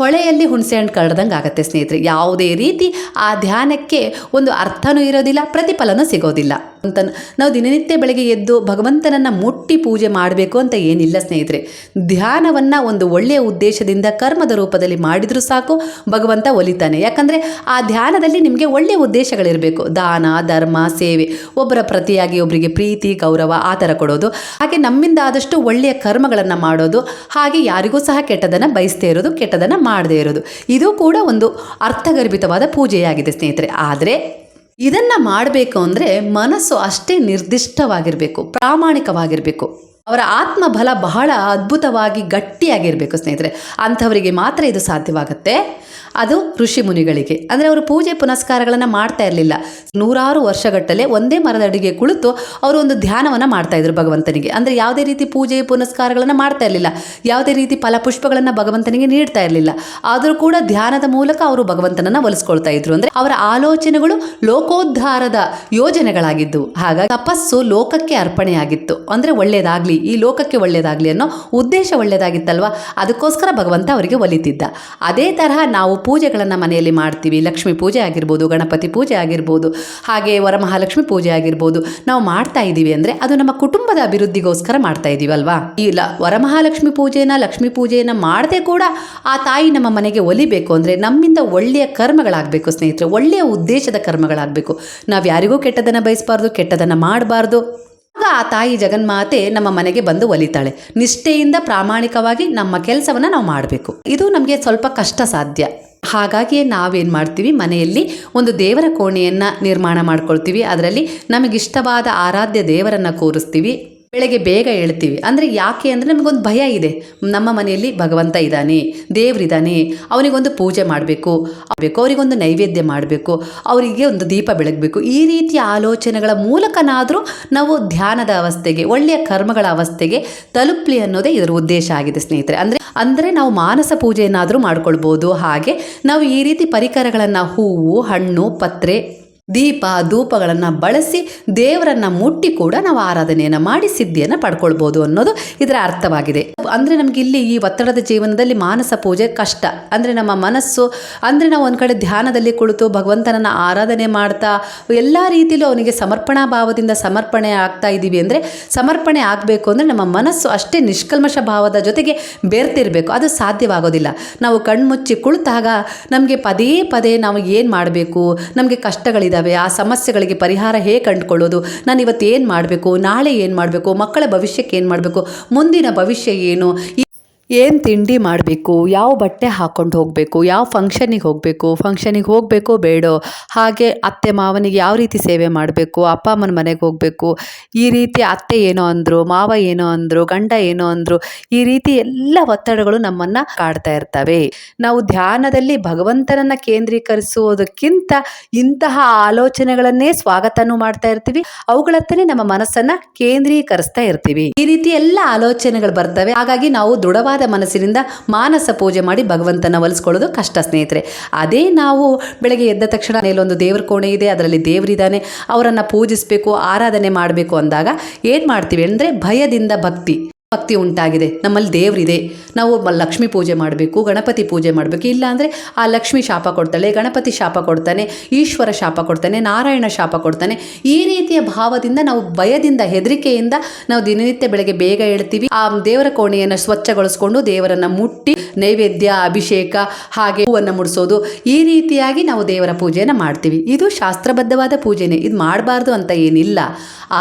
ಹೊಳೆಯಲ್ಲಿ ಹುಣಸೆ ಹಣ್ಣು ಕಡ್ದಂಗೆ ಆಗುತ್ತೆ ಸ್ನೇಹಿತರೆ. ಯಾವುದೇ ರೀತಿ ಆ ಧ್ಯಾನಕ್ಕೆ ಒಂದು ಅರ್ಥನೂ ಇರೋದಿಲ್ಲ, ಪ್ರತಿಫಲನೂ ಸಿಗೋದಿಲ್ಲ. ಅಂತ. ನಾವು ದಿನನಿತ್ಯ ಬೆಳಗ್ಗೆ ಎದ್ದು ಭಗವಂತನನ್ನು ಮುಟ್ಟಿ ಪೂಜೆ ಮಾಡಬೇಕು ಅಂತ ಏನಿಲ್ಲ ಸ್ನೇಹಿತರೆ. ಧ್ಯಾನವನ್ನು ಒಂದು ಒಳ್ಳೆಯ ಉದ್ದೇಶದಿಂದ ಕರ್ಮದ ರೂಪದಲ್ಲಿ ಮಾಡಿದರೂ ಸಾಕು, ಭಗವಂತ ಒಲಿತಾನೆ. ಯಾಕಂದರೆ ಆ ಧ್ಯಾನದಲ್ಲಿ ನಿಮಗೆ ಒಳ್ಳೆಯ ಉದ್ದೇಶಗಳಿರಬೇಕು. ದಾನ, ಧರ್ಮ, ಸೇವೆ. ಒಬ್ಬರ ಪ್ರತಿಯಾಗಿ ಒಬ್ಬರಿಗೆ ಪ್ರೀತಿ, ಗೌರವ ಆ ಥರ ಕೊಡೋದು. ಹಾಗೆ ನಮ್ಮಿಂದ ಆದಷ್ಟು ಒಳ್ಳೆಯ ಕರ್ಮಗಳನ್ನು ಮಾಡೋದು. ಹಾಗೆ ಯಾರಿಗೂ ಸಹ ಕೆಟ್ಟದನ್ನು ಬಯಸ್ತೇ ಇರೋದು, ಕೆಟ್ಟದನ್ನು ಮಾಡದೇ ಇರೋದು. ಇದು ಕೂಡ ಒಂದು ಅರ್ಥಗರ್ಭಿತವಾದ ಪೂಜೆಯಾಗಿದೆ ಸ್ನೇಹಿತರೆ. ಆದರೆ ಇದನ್ನು ಮಾಡಬೇಕು ಅಂದರೆ ಮನಸ್ಸು ಅಷ್ಟೇ ನಿರ್ದಿಷ್ಟವಾಗಿರಬೇಕು, ಪ್ರಾಮಾಣಿಕವಾಗಿರಬೇಕು. ಅವರ ಆತ್ಮಬಲ ಬಹಳ ಅದ್ಭುತವಾಗಿ ಗಟ್ಟಿಯಾಗಿರಬೇಕು ಸ್ನೇಹಿತರೆ. ಅಂಥವರಿಗೆ ಮಾತ್ರ ಇದು ಸಾಧ್ಯವಾಗುತ್ತೆ. ಅದು ಋಷಿ ಮುನಿಗಳಿಗೆ. ಅಂದರೆ ಅವರು ಪೂಜೆ ಪುನಸ್ಕಾರಗಳನ್ನು ಮಾಡ್ತಾ ಇರಲಿಲ್ಲ. ನೂರಾರು ವರ್ಷಗಟ್ಟಲೆ ಒಂದೇ ಮರದ ಅಡಿಗೆ ಕುಳಿತು ಅವರು ಒಂದು ಧ್ಯಾನವನ್ನು ಮಾಡ್ತಾ ಇದ್ರು ಭಗವಂತನಿಗೆ. ಅಂದರೆ ಯಾವುದೇ ರೀತಿ ಪೂಜೆ ಪುನಸ್ಕಾರಗಳನ್ನು ಮಾಡ್ತಾ ಇರಲಿಲ್ಲ. ಯಾವುದೇ ರೀತಿ ಫಲಪುಷ್ಪಗಳನ್ನು ಭಗವಂತನಿಗೆ ನೀಡ್ತಾ ಇರಲಿಲ್ಲ. ಆದರೂ ಕೂಡ ಧ್ಯಾನದ ಮೂಲಕ ಅವರು ಭಗವಂತನನ್ನು ಒಲಿಸ್ಕೊಳ್ತಾ ಇದ್ರು. ಅಂದರೆ ಅವರ ಆಲೋಚನೆಗಳು ಲೋಕೋದ್ಧಾರದ ಯೋಜನೆಗಳಾಗಿದ್ದವು ಹಾಗಾಗಿ ತಪಸ್ಸು ಲೋಕಕ್ಕೆ ಅರ್ಪಣೆಯಾಗಿತ್ತು. ಅಂದರೆ ಒಳ್ಳೆಯದಾಗಲಿ ಈ ಲೋಕಕ್ಕೆ ಒಳ್ಳೆಯದಾಗಲಿ ಅನ್ನೋ ಉದ್ದೇಶ ಒಳ್ಳೆಯದಾಗಿತ್ತಲ್ವ ಅದಕ್ಕೋಸ್ಕರ ಭಗವಂತ ಅವರಿಗೆ ಒಲಿತಿದ್ದ. ಅದೇ ತರಹ ನಾವು ಪೂಜೆಗಳನ್ನು ಮನೆಯಲ್ಲಿ ಮಾಡ್ತೀವಿ. ಲಕ್ಷ್ಮೀ ಪೂಜೆ ಆಗಿರ್ಬೋದು, ಗಣಪತಿ ಪೂಜೆ ಆಗಿರ್ಬೋದು, ಹಾಗೆ ವರಮಹಾಲಕ್ಷ್ಮಿ ಪೂಜೆ ಆಗಿರ್ಬೋದು. ನಾವು ಮಾಡ್ತಾ ಇದ್ದೀವಿ ಅಂದರೆ ಅದು ನಮ್ಮ ಕುಟುಂಬದ ಅಭಿವೃದ್ಧಿಗೋಸ್ಕರ ಮಾಡ್ತಾ ಇದ್ದೀವಲ್ವಾ ಇಲ್ಲ, ವರಮಹಾಲಕ್ಷ್ಮಿ ಪೂಜೆನ, ಲಕ್ಷ್ಮೀ ಪೂಜೆಯನ್ನು ಮಾಡದೆ ಕೂಡ ಆ ತಾಯಿ ನಮ್ಮ ಮನೆಗೆ ಒಲಿಬೇಕು ಅಂದರೆ ನಮ್ಮಿಂದ ಒಳ್ಳೆಯ ಕರ್ಮಗಳಾಗಬೇಕು ಸ್ನೇಹಿತರೆ. ಒಳ್ಳೆಯ ಉದ್ದೇಶದ ಕರ್ಮಗಳಾಗಬೇಕು. ನಾವು ಯಾರಿಗೂ ಕೆಟ್ಟದನ್ನು ಬಯಸಬಾರ್ದು ಕೆಟ್ಟದನ್ನು ಮಾಡಬಾರ್ದು. ಆಗ ಆ ತಾಯಿ ಜಗನ್ಮಾತೆ ನಮ್ಮ ಮನೆಗೆ ಬಂದು ಒಲಿತಾಳೆ. ನಿಷ್ಠೆಯಿಂದ ಪ್ರಾಮಾಣಿಕವಾಗಿ ನಮ್ಮ ಕೆಲಸವನ್ನು ನಾವು ಮಾಡಬೇಕು. ಇದು ನಮಗೆ ಸ್ವಲ್ಪ ಕಷ್ಟ ಸಾಧ್ಯ. ಹಾಗಾಗಿ ನಾವೇನು ಮಾಡ್ತೀವಿ? ಮನೆಯಲ್ಲಿ ಒಂದು ದೇವರ ಕೋಣೆಯನ್ನು ನಿರ್ಮಾಣ ಮಾಡ್ಕೊಳ್ತೀವಿ. ಅದರಲ್ಲಿ ನಮಗಿಷ್ಟವಾದ ಆರಾಧ್ಯ ದೇವರನ್ನು ಕೂರಿಸ್ತೀವಿ. ಬೆಳಗ್ಗೆ ಬೇಗ ಹೇಳ್ತೀವಿ ಅಂದರೆ ಯಾಕೆ ಅಂದರೆ ನಮಗೊಂದು ಭಯ ಇದೆ. ನಮ್ಮ ಮನೆಯಲ್ಲಿ ಭಗವಂತ ಇದ್ದಾನೆ ದೇವರಿದ್ದಾನೆ ಅವನಿಗೊಂದು ಪೂಜೆ ಮಾಡಬೇಕು ಬೇಕು ಅವರಿಗೊಂದು ನೈವೇದ್ಯ ಮಾಡಬೇಕು, ಅವರಿಗೆ ಒಂದು ದೀಪ ಬೆಳಗಬೇಕು. ಈ ರೀತಿಯ ಆಲೋಚನೆಗಳ ಮೂಲಕನಾದರೂ ನಾವು ಧ್ಯಾನದ ಅವಸ್ಥೆಗೆ, ಒಳ್ಳೆಯ ಕರ್ಮಗಳ ಅವಸ್ಥೆಗೆ ತಲುಪಲಿ ಅನ್ನೋದೇ ಇದರ ಉದ್ದೇಶ ಆಗಿದೆ ಸ್ನೇಹಿತರೆ. ಅಂದರೆ ಅಂದರೆ ನಾವು ಮಾನಸ ಪೂಜೆಯನ್ನಾದರೂ ಮಾಡ್ಕೊಳ್ಬೋದು. ಹಾಗೆ ನಾವು ಈ ರೀತಿ ಪರಿಕರಗಳನ್ನು ಹೂವು, ಹಣ್ಣು, ಪತ್ರೆ ದೀಪ, ಧೂಪಗಳನ್ನು ಬಳಸಿ ದೇವರನ್ನು ಮುಟ್ಟಿ ಕೂಡ ನಾವು ಆರಾಧನೆಯನ್ನು ಮಾಡಿ ಸಿದ್ಧಿಯನ್ನು ಪಡ್ಕೊಳ್ಬೋದು ಅನ್ನೋದು ಇದರ ಅರ್ಥವಾಗಿದೆ. ಅಂದರೆ ನಮಗೆ ಇಲ್ಲಿ ಈ ಒತ್ತಡದ ಜೀವನದಲ್ಲಿ ಮಾನಸ ಪೂಜೆ ಕಷ್ಟ. ಅಂದರೆ ನಮ್ಮ ಮನಸ್ಸು, ಅಂದರೆ ನಾವು ಒಂದು ಕಡೆ ಧ್ಯಾನದಲ್ಲಿ ಕುಳಿತು ಭಗವಂತನನ್ನು ಆರಾಧನೆ ಮಾಡ್ತಾ, ಎಲ್ಲ ರೀತಿಯಲ್ಲೂ ಅವನಿಗೆ ಸಮರ್ಪಣಾ ಭಾವದಿಂದ ಸಮರ್ಪಣೆ ಆಗ್ತಾ ಇದ್ದೀವಿ ಅಂದರೆ ಸಮರ್ಪಣೆ ಆಗಬೇಕು ಅಂದರೆ ನಮ್ಮ ಮನಸ್ಸು ಅಷ್ಟೇ ನಿಷ್ಕಲ್ಮಶ ಭಾವದ ಜೊತೆಗೆ ಬೇರ್ತಿರಬೇಕು. ಅದು ಸಾಧ್ಯವಾಗೋದಿಲ್ಲ. ನಾವು ಕಣ್ಮುಚ್ಚಿ ಕುಳಿತಾಗ ನಮಗೆ ಪದೇ ಪದೇ ನಾವು ಏನು ಮಾಡಬೇಕು? ನಮಗೆ ಕಷ್ಟಗಳಿದ್ದಾವೆ ಆ ಸಮಸ್ಯೆಗಳಿಗೆ ಪರಿಹಾರ ಹೇಗೆ ಕಂಡುಕೊಳ್ಳೋದು ನಾನು ಇವತ್ತು ಏನು ಮಾಡಬೇಕು? ನಾಳೆ ಏನು ಮಾಡಬೇಕು? ಮಕ್ಕಳ ಭವಿಷ್ಯಕ್ಕೆ ಏನು ಮಾಡಬೇಕು? ಮುಂದಿನ ಭವಿಷ್ಯ ಏನು? ಏನು ತಿಂಡಿ ಮಾಡಬೇಕು? ಯಾವ ಬಟ್ಟೆ ಹಾಕ್ಕೊಂಡು ಹೋಗಬೇಕು? ಯಾವ ಫಂಕ್ಷನಿಗೆ ಹೋಗಬೇಕು? ಫಂಕ್ಷನಿಗೆ ಹೋಗಬೇಕು ಬೇಡೋ? ಹಾಗೆ ಅತ್ತೆ ಮಾವನಿಗೆ ಯಾವ ರೀತಿ ಸೇವೆ ಮಾಡಬೇಕು? ಅಪ್ಪ ಅಮ್ಮನ ಮನೆಗೆ ಹೋಗಬೇಕು? ಈ ರೀತಿ ಅತ್ತೆ ಏನೋ ಅಂದರು, ಮಾವ ಏನೋ ಅಂದರು, ಗಂಡ ಏನೋ ಅಂದರು, ಈ ರೀತಿ ಎಲ್ಲ ಒತ್ತಡಗಳು ನಮ್ಮನ್ನು ಕಾಡ್ತಾ ಇರ್ತವೆ. ನಾವು ಧ್ಯಾನದಲ್ಲಿ ಭಗವಂತನನ್ನು ಕೇಂದ್ರೀಕರಿಸುವುದಕ್ಕಿಂತ ಇಂತಹ ಆಲೋಚನೆಗಳನ್ನೇ ಸ್ವಾಗತನೂ ಮಾಡ್ತಾ ಇರ್ತೀವಿ. ಅವುಗಳತ್ತನೇ ನಮ್ಮ ಮನಸ್ಸನ್ನು ಕೇಂದ್ರೀಕರಿಸ್ತಾ ಇರ್ತೀವಿ. ಈ ರೀತಿ ಎಲ್ಲ ಆಲೋಚನೆಗಳು ಬರ್ತವೆ. ಹಾಗಾಗಿ ನಾವು ದೃಢವಾದ ಮನಸ್ಸಿನಿಂದ ಮಾನಸ ಪೂಜೆ ಮಾಡಿ ಭಗವಂತನ ಒಲಿಸ್ಕೊಳ್ಳೋದು ಕಷ್ಟ ಸ್ನೇಹಿತರೆ. ಅದೇ ನಾವು ಬೆಳಗ್ಗೆ ಎದ್ದ ತಕ್ಷಣ ಮೇಲೊಂದು ದೇವ್ರ ಕೋಣೆ ಇದೆ, ಅದರಲ್ಲಿ ದೇವರಿದ್ದಾನೆ, ಅವರನ್ನು ಪೂಜಿಸಬೇಕು, ಆರಾಧನೆ ಮಾಡಬೇಕು ಅಂದಾಗ ಏನು ಮಾಡ್ತೀವಿ ಅಂದರೆ ಭಯದಿಂದ ಭಕ್ತಿ. ಭಕ್ತಿ ಉಂಟಾಗಿದೆ. ನಮ್ಮಲ್ಲಿ ದೇವರಿದೆ. ನಾವು ಲಕ್ಷ್ಮಿ ಪೂಜೆ ಮಾಡಬೇಕು, ಗಣಪತಿ ಪೂಜೆ ಮಾಡಬೇಕು. ಇಲ್ಲ ಅಂದರೆ ಆ ಲಕ್ಷ್ಮಿ ಶಾಪ ಕೊಡ್ತಾಳೆ, ಗಣಪತಿ ಶಾಪ ಕೊಡ್ತಾನೆ, ಈಶ್ವರ ಶಾಪ ಕೊಡ್ತಾನೆ, ನಾರಾಯಣ ಶಾಪ ಕೊಡ್ತಾನೆ. ಈ ರೀತಿಯ ಭಾವದಿಂದ ನಾವು ಭಯದಿಂದ, ಹೆದರಿಕೆಯಿಂದ ನಾವು ದಿನನಿತ್ಯ ಬೆಳಗ್ಗೆ ಬೇಗ ಹೇಳ್ತೀವಿ ಆ ದೇವರ ಕೋಣೆಯನ್ನು ಸ್ವಚ್ಛಗೊಳಿಸ್ಕೊಂಡು ದೇವರನ್ನು ಮುಟ್ಟಿ, ನೈವೇದ್ಯ, ಅಭಿಷೇಕ, ಹಾಗೆ ಹೂವನ್ನು ಮುಡಿಸೋದು, ಈ ರೀತಿಯಾಗಿ ನಾವು ದೇವರ ಪೂಜೆಯನ್ನು ಮಾಡ್ತೀವಿ. ಇದು ಶಾಸ್ತ್ರಬದ್ಧವಾದ ಪೂಜೆನೇ. ಇದು ಮಾಡಬಾರ್ದು ಅಂತ ಏನಿಲ್ಲ.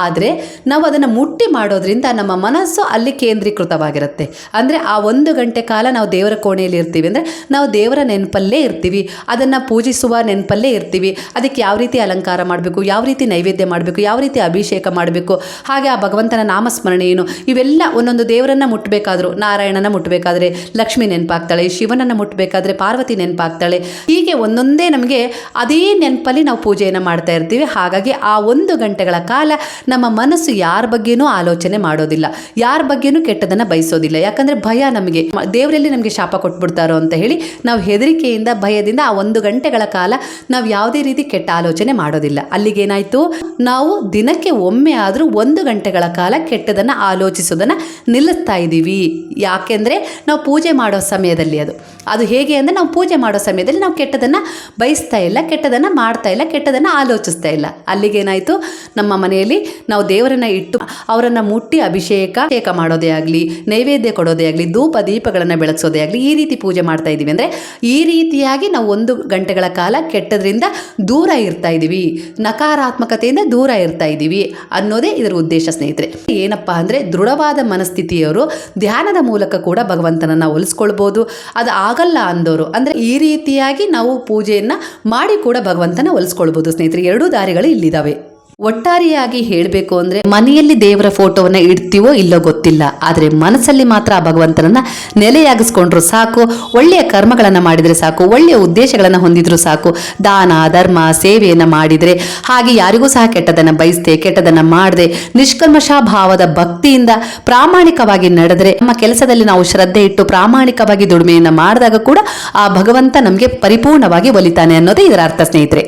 ಆದರೆ ನಾವು ಅದನ್ನು ಮುಟ್ಟಿ ಮಾಡೋದ್ರಿಂದ ನಮ್ಮ ಮನಸ್ಸು ಅಲ್ಲಿ ಕೇಂದ್ರೀಕೃತವಾಗಿರುತ್ತೆ. ಅಂದರೆ ಆ ಒಂದು ಗಂಟೆ ಕಾಲ ನಾವು ದೇವರ ಕೋಣೆಯಲ್ಲಿ ಇರ್ತೀವಿ. ಅಂದರೆ ನಾವು ದೇವರ ನೆನಪಲ್ಲೇ ಇರ್ತೀವಿ. ಅದನ್ನು ಪೂಜಿಸುವ ನೆನಪಲ್ಲೇ ಇರ್ತೀವಿ. ಅದಕ್ಕೆ ಯಾವ ರೀತಿ ಅಲಂಕಾರ ಮಾಡಬೇಕು, ಯಾವ ರೀತಿ ನೈವೇದ್ಯ ಮಾಡಬೇಕು, ಯಾವ ರೀತಿ ಅಭಿಷೇಕ ಮಾಡಬೇಕು, ಹಾಗೆ ಆ ಭಗವಂತನ ನಾಮಸ್ಮರಣೆ ಏನು, ಇವೆಲ್ಲ ಒಂದೊಂದು ದೇವರನ್ನು ಮುಟ್ಟಬೇಕಾದ್ರೂ ನಾರಾಯಣನ ಮುಟ್ಟಬೇಕಾದ್ರೆ ಲಕ್ಷ್ಮಿ ನೆನಪಾಗ್ತಾಳೆ, ಶಿವನನ್ನು ಮುಟ್ಟಬೇಕಾದ್ರೆ ಪಾರ್ವತಿ ನೆನಪಾಗ್ತಾಳೆ, ಹೀಗೆ ಒಂದೊಂದೇ ನಮಗೆ ಅದೇ ನೆನಪಲ್ಲಿ ನಾವು ಪೂಜೆಯನ್ನು ಮಾಡ್ತಾ ಇರ್ತೀವಿ. ಹಾಗಾಗಿ ಆ ಒಂದು ಗಂಟೆಗಳ ಕಾಲ ನಮ್ಮ ಮನಸ್ಸು ಯಾರ ಬಗ್ಗೆನೂ ಆಲೋಚನೆ ಮಾಡೋದಿಲ್ಲ. ಯಾರ ಬಗ್ಗೆನೂ ಕೆಟ್ಟದನ್ನ ಬಯಸೋದಿಲ್ಲ. ಯಾಕಂದ್ರೆ ಭಯ ನಮಗೆ. ದೇವರಲ್ಲಿ ನಮಗೆ ಶಾಪ ಕೊಟ್ಬಿಡ್ತಾರೋ ಅಂತ ಹೇಳಿ ನಾವು ಹೆದರಿಕೆಯಿಂದ, ಭಯದಿಂದ ಆ ಒಂದು ಗಂಟೆಗಳ ಕಾಲ ನಾವು ಯಾವುದೇ ರೀತಿ ಕೆಟ್ಟ ಆಲೋಚನೆ ಮಾಡೋದಿಲ್ಲ. ಅಲ್ಲಿಗೇನಾಯಿತು? ನಾವು ದಿನಕ್ಕೆ ಒಮ್ಮೆ ಆದರೂ ಒಂದು ಗಂಟೆಗಳ ಕಾಲ ಕೆಟ್ಟದನ್ನ ಆಲೋಚಿಸೋದನ್ನ ನಿಲ್ಲಿಸ್ತಾ ಇದ್ದೀವಿ. ಯಾಕೆಂದ್ರೆ ನಾವು ಪೂಜೆ ಮಾಡೋ ಸಮಯದಲ್ಲಿ ಅದು. ಅದು ಹೇಗೆ ಅಂದರೆ ನಾವು ಪೂಜೆ ಮಾಡೋ ಸಮಯದಲ್ಲಿ ನಾವು ಕೆಟ್ಟದನ್ನ ಬಯಸ್ತಾ ಇಲ್ಲ, ಕೆಟ್ಟದನ್ನ ಮಾಡ್ತಾ ಇಲ್ಲ, ಕೆಟ್ಟದನ್ನ ಆಲೋಚಿಸ್ತಾ ಇಲ್ಲ. ಅಲ್ಲಿಗೇನಾಯಿತು? ನಮ್ಮ ಮನೆಯಲ್ಲಿ ನಾವು ದೇವರನ್ನ ಇಟ್ಟು ಅವರನ್ನು ಮುಟ್ಟಿ ಅಭಿಷೇಕ ಅಭಿಷೇಕ ಮಾಡೋದೇ ಆಗಲಿ, ನೈವೇದ್ಯ ಕೊಡೋದೇ ಆಗಲಿ, ಧೂಪ ದೀಪಗಳನ್ನು ಬೆಳೆಸೋದೇ ಆಗಲಿ, ಈ ರೀತಿ ಪೂಜೆ ಮಾಡ್ತಾ ಇದ್ದೀವಿ ಅಂದರೆ ಈ ರೀತಿಯಾಗಿ ನಾವು ಒಂದು ಗಂಟೆಗಳ ಕಾಲ ಕೆಟ್ಟದ್ರಿಂದ ದೂರ ಇರ್ತಾ ಇದ್ದೀವಿ ನಕಾರಾತ್ಮಕತೆಯಿಂದ ದೂರ ಇರ್ತಾ ಇದ್ದೀವಿ ಅನ್ನೋದೇ ಇದರ ಉದ್ದೇಶ ಸ್ನೇಹಿತರೆ. ಏನಪ್ಪ ಅಂದರೆ ದೃಢವಾದ ಮನಸ್ಥಿತಿಯವರು ಧ್ಯಾನದ ಮೂಲಕ ಕೂಡ ಭಗವಂತನನ್ನ ಒಲಿಸ್ಕೊಳ್ಬೋದು. ಅದು ಆಗಲ್ಲ ಅಂದವರು ಅಂದರೆ ಈ ರೀತಿಯಾಗಿ ನಾವು ಪೂಜೆಯನ್ನು ಮಾಡಿ ಕೂಡ ಭಗವಂತನ ಒಲಿಸ್ಕೊಳ್ಬೋದು ಸ್ನೇಹಿತರೆ. ಎರಡೂ ದಾರಿಗಳು ಇಲ್ಲಿದ್ದಾವೆ ಒಟ್ಟಾರೆಯಾಗಿ ಹೇಳಬೇಕು ಅಂದ್ರೆ ಮನೆಯಲ್ಲಿ ದೇವರ ಫೋಟೋವನ್ನ ಇಡ್ತೀವೋ ಇಲ್ಲೋ ಗೊತ್ತಿಲ್ಲ. ಆದರೆ ಮನಸ್ಸಲ್ಲಿ ಮಾತ್ರ ಆ ಭಗವಂತನನ್ನ ನೆಲೆಯಾಗಿಸ್ಕೊಂಡ್ರು ಸಾಕು. ಒಳ್ಳೆಯ ಕರ್ಮಗಳನ್ನು ಮಾಡಿದ್ರೆ ಸಾಕು. ಒಳ್ಳೆಯ ಉದ್ದೇಶಗಳನ್ನು ಹೊಂದಿದ್ರು ಸಾಕು. ದಾನ, ಧರ್ಮ, ಸೇವೆಯನ್ನ ಮಾಡಿದ್ರೆ ಹಾಗೆ ಯಾರಿಗೂ ಸಹ ಕೆಟ್ಟದನ್ನ ಬಯಸದೆ, ಕೆಟ್ಟದನ್ನ ಮಾಡದೆ ನಿಷ್ಕಲ್ಮಶ ಭಾವದ ಭಕ್ತಿಯಿಂದ ಪ್ರಾಮಾಣಿಕವಾಗಿ ನಡೆದ್ರೆ ನಮ್ಮ ಕೆಲಸದಲ್ಲಿ ನಾವು ಶ್ರದ್ಧೆ ಇಟ್ಟು ಪ್ರಾಮಾಣಿಕವಾಗಿ ದುಡಿಮೆಯನ್ನ ಮಾಡಿದಾಗ ಕೂಡ ಆ ಭಗವಂತ ನಮಗೆ ಪರಿಪೂರ್ಣವಾಗಿ ಒಲಿತಾನೆ ಅನ್ನೋದೇ ಇದರ ಅರ್ಥ ಸ್ನೇಹಿತರೆ.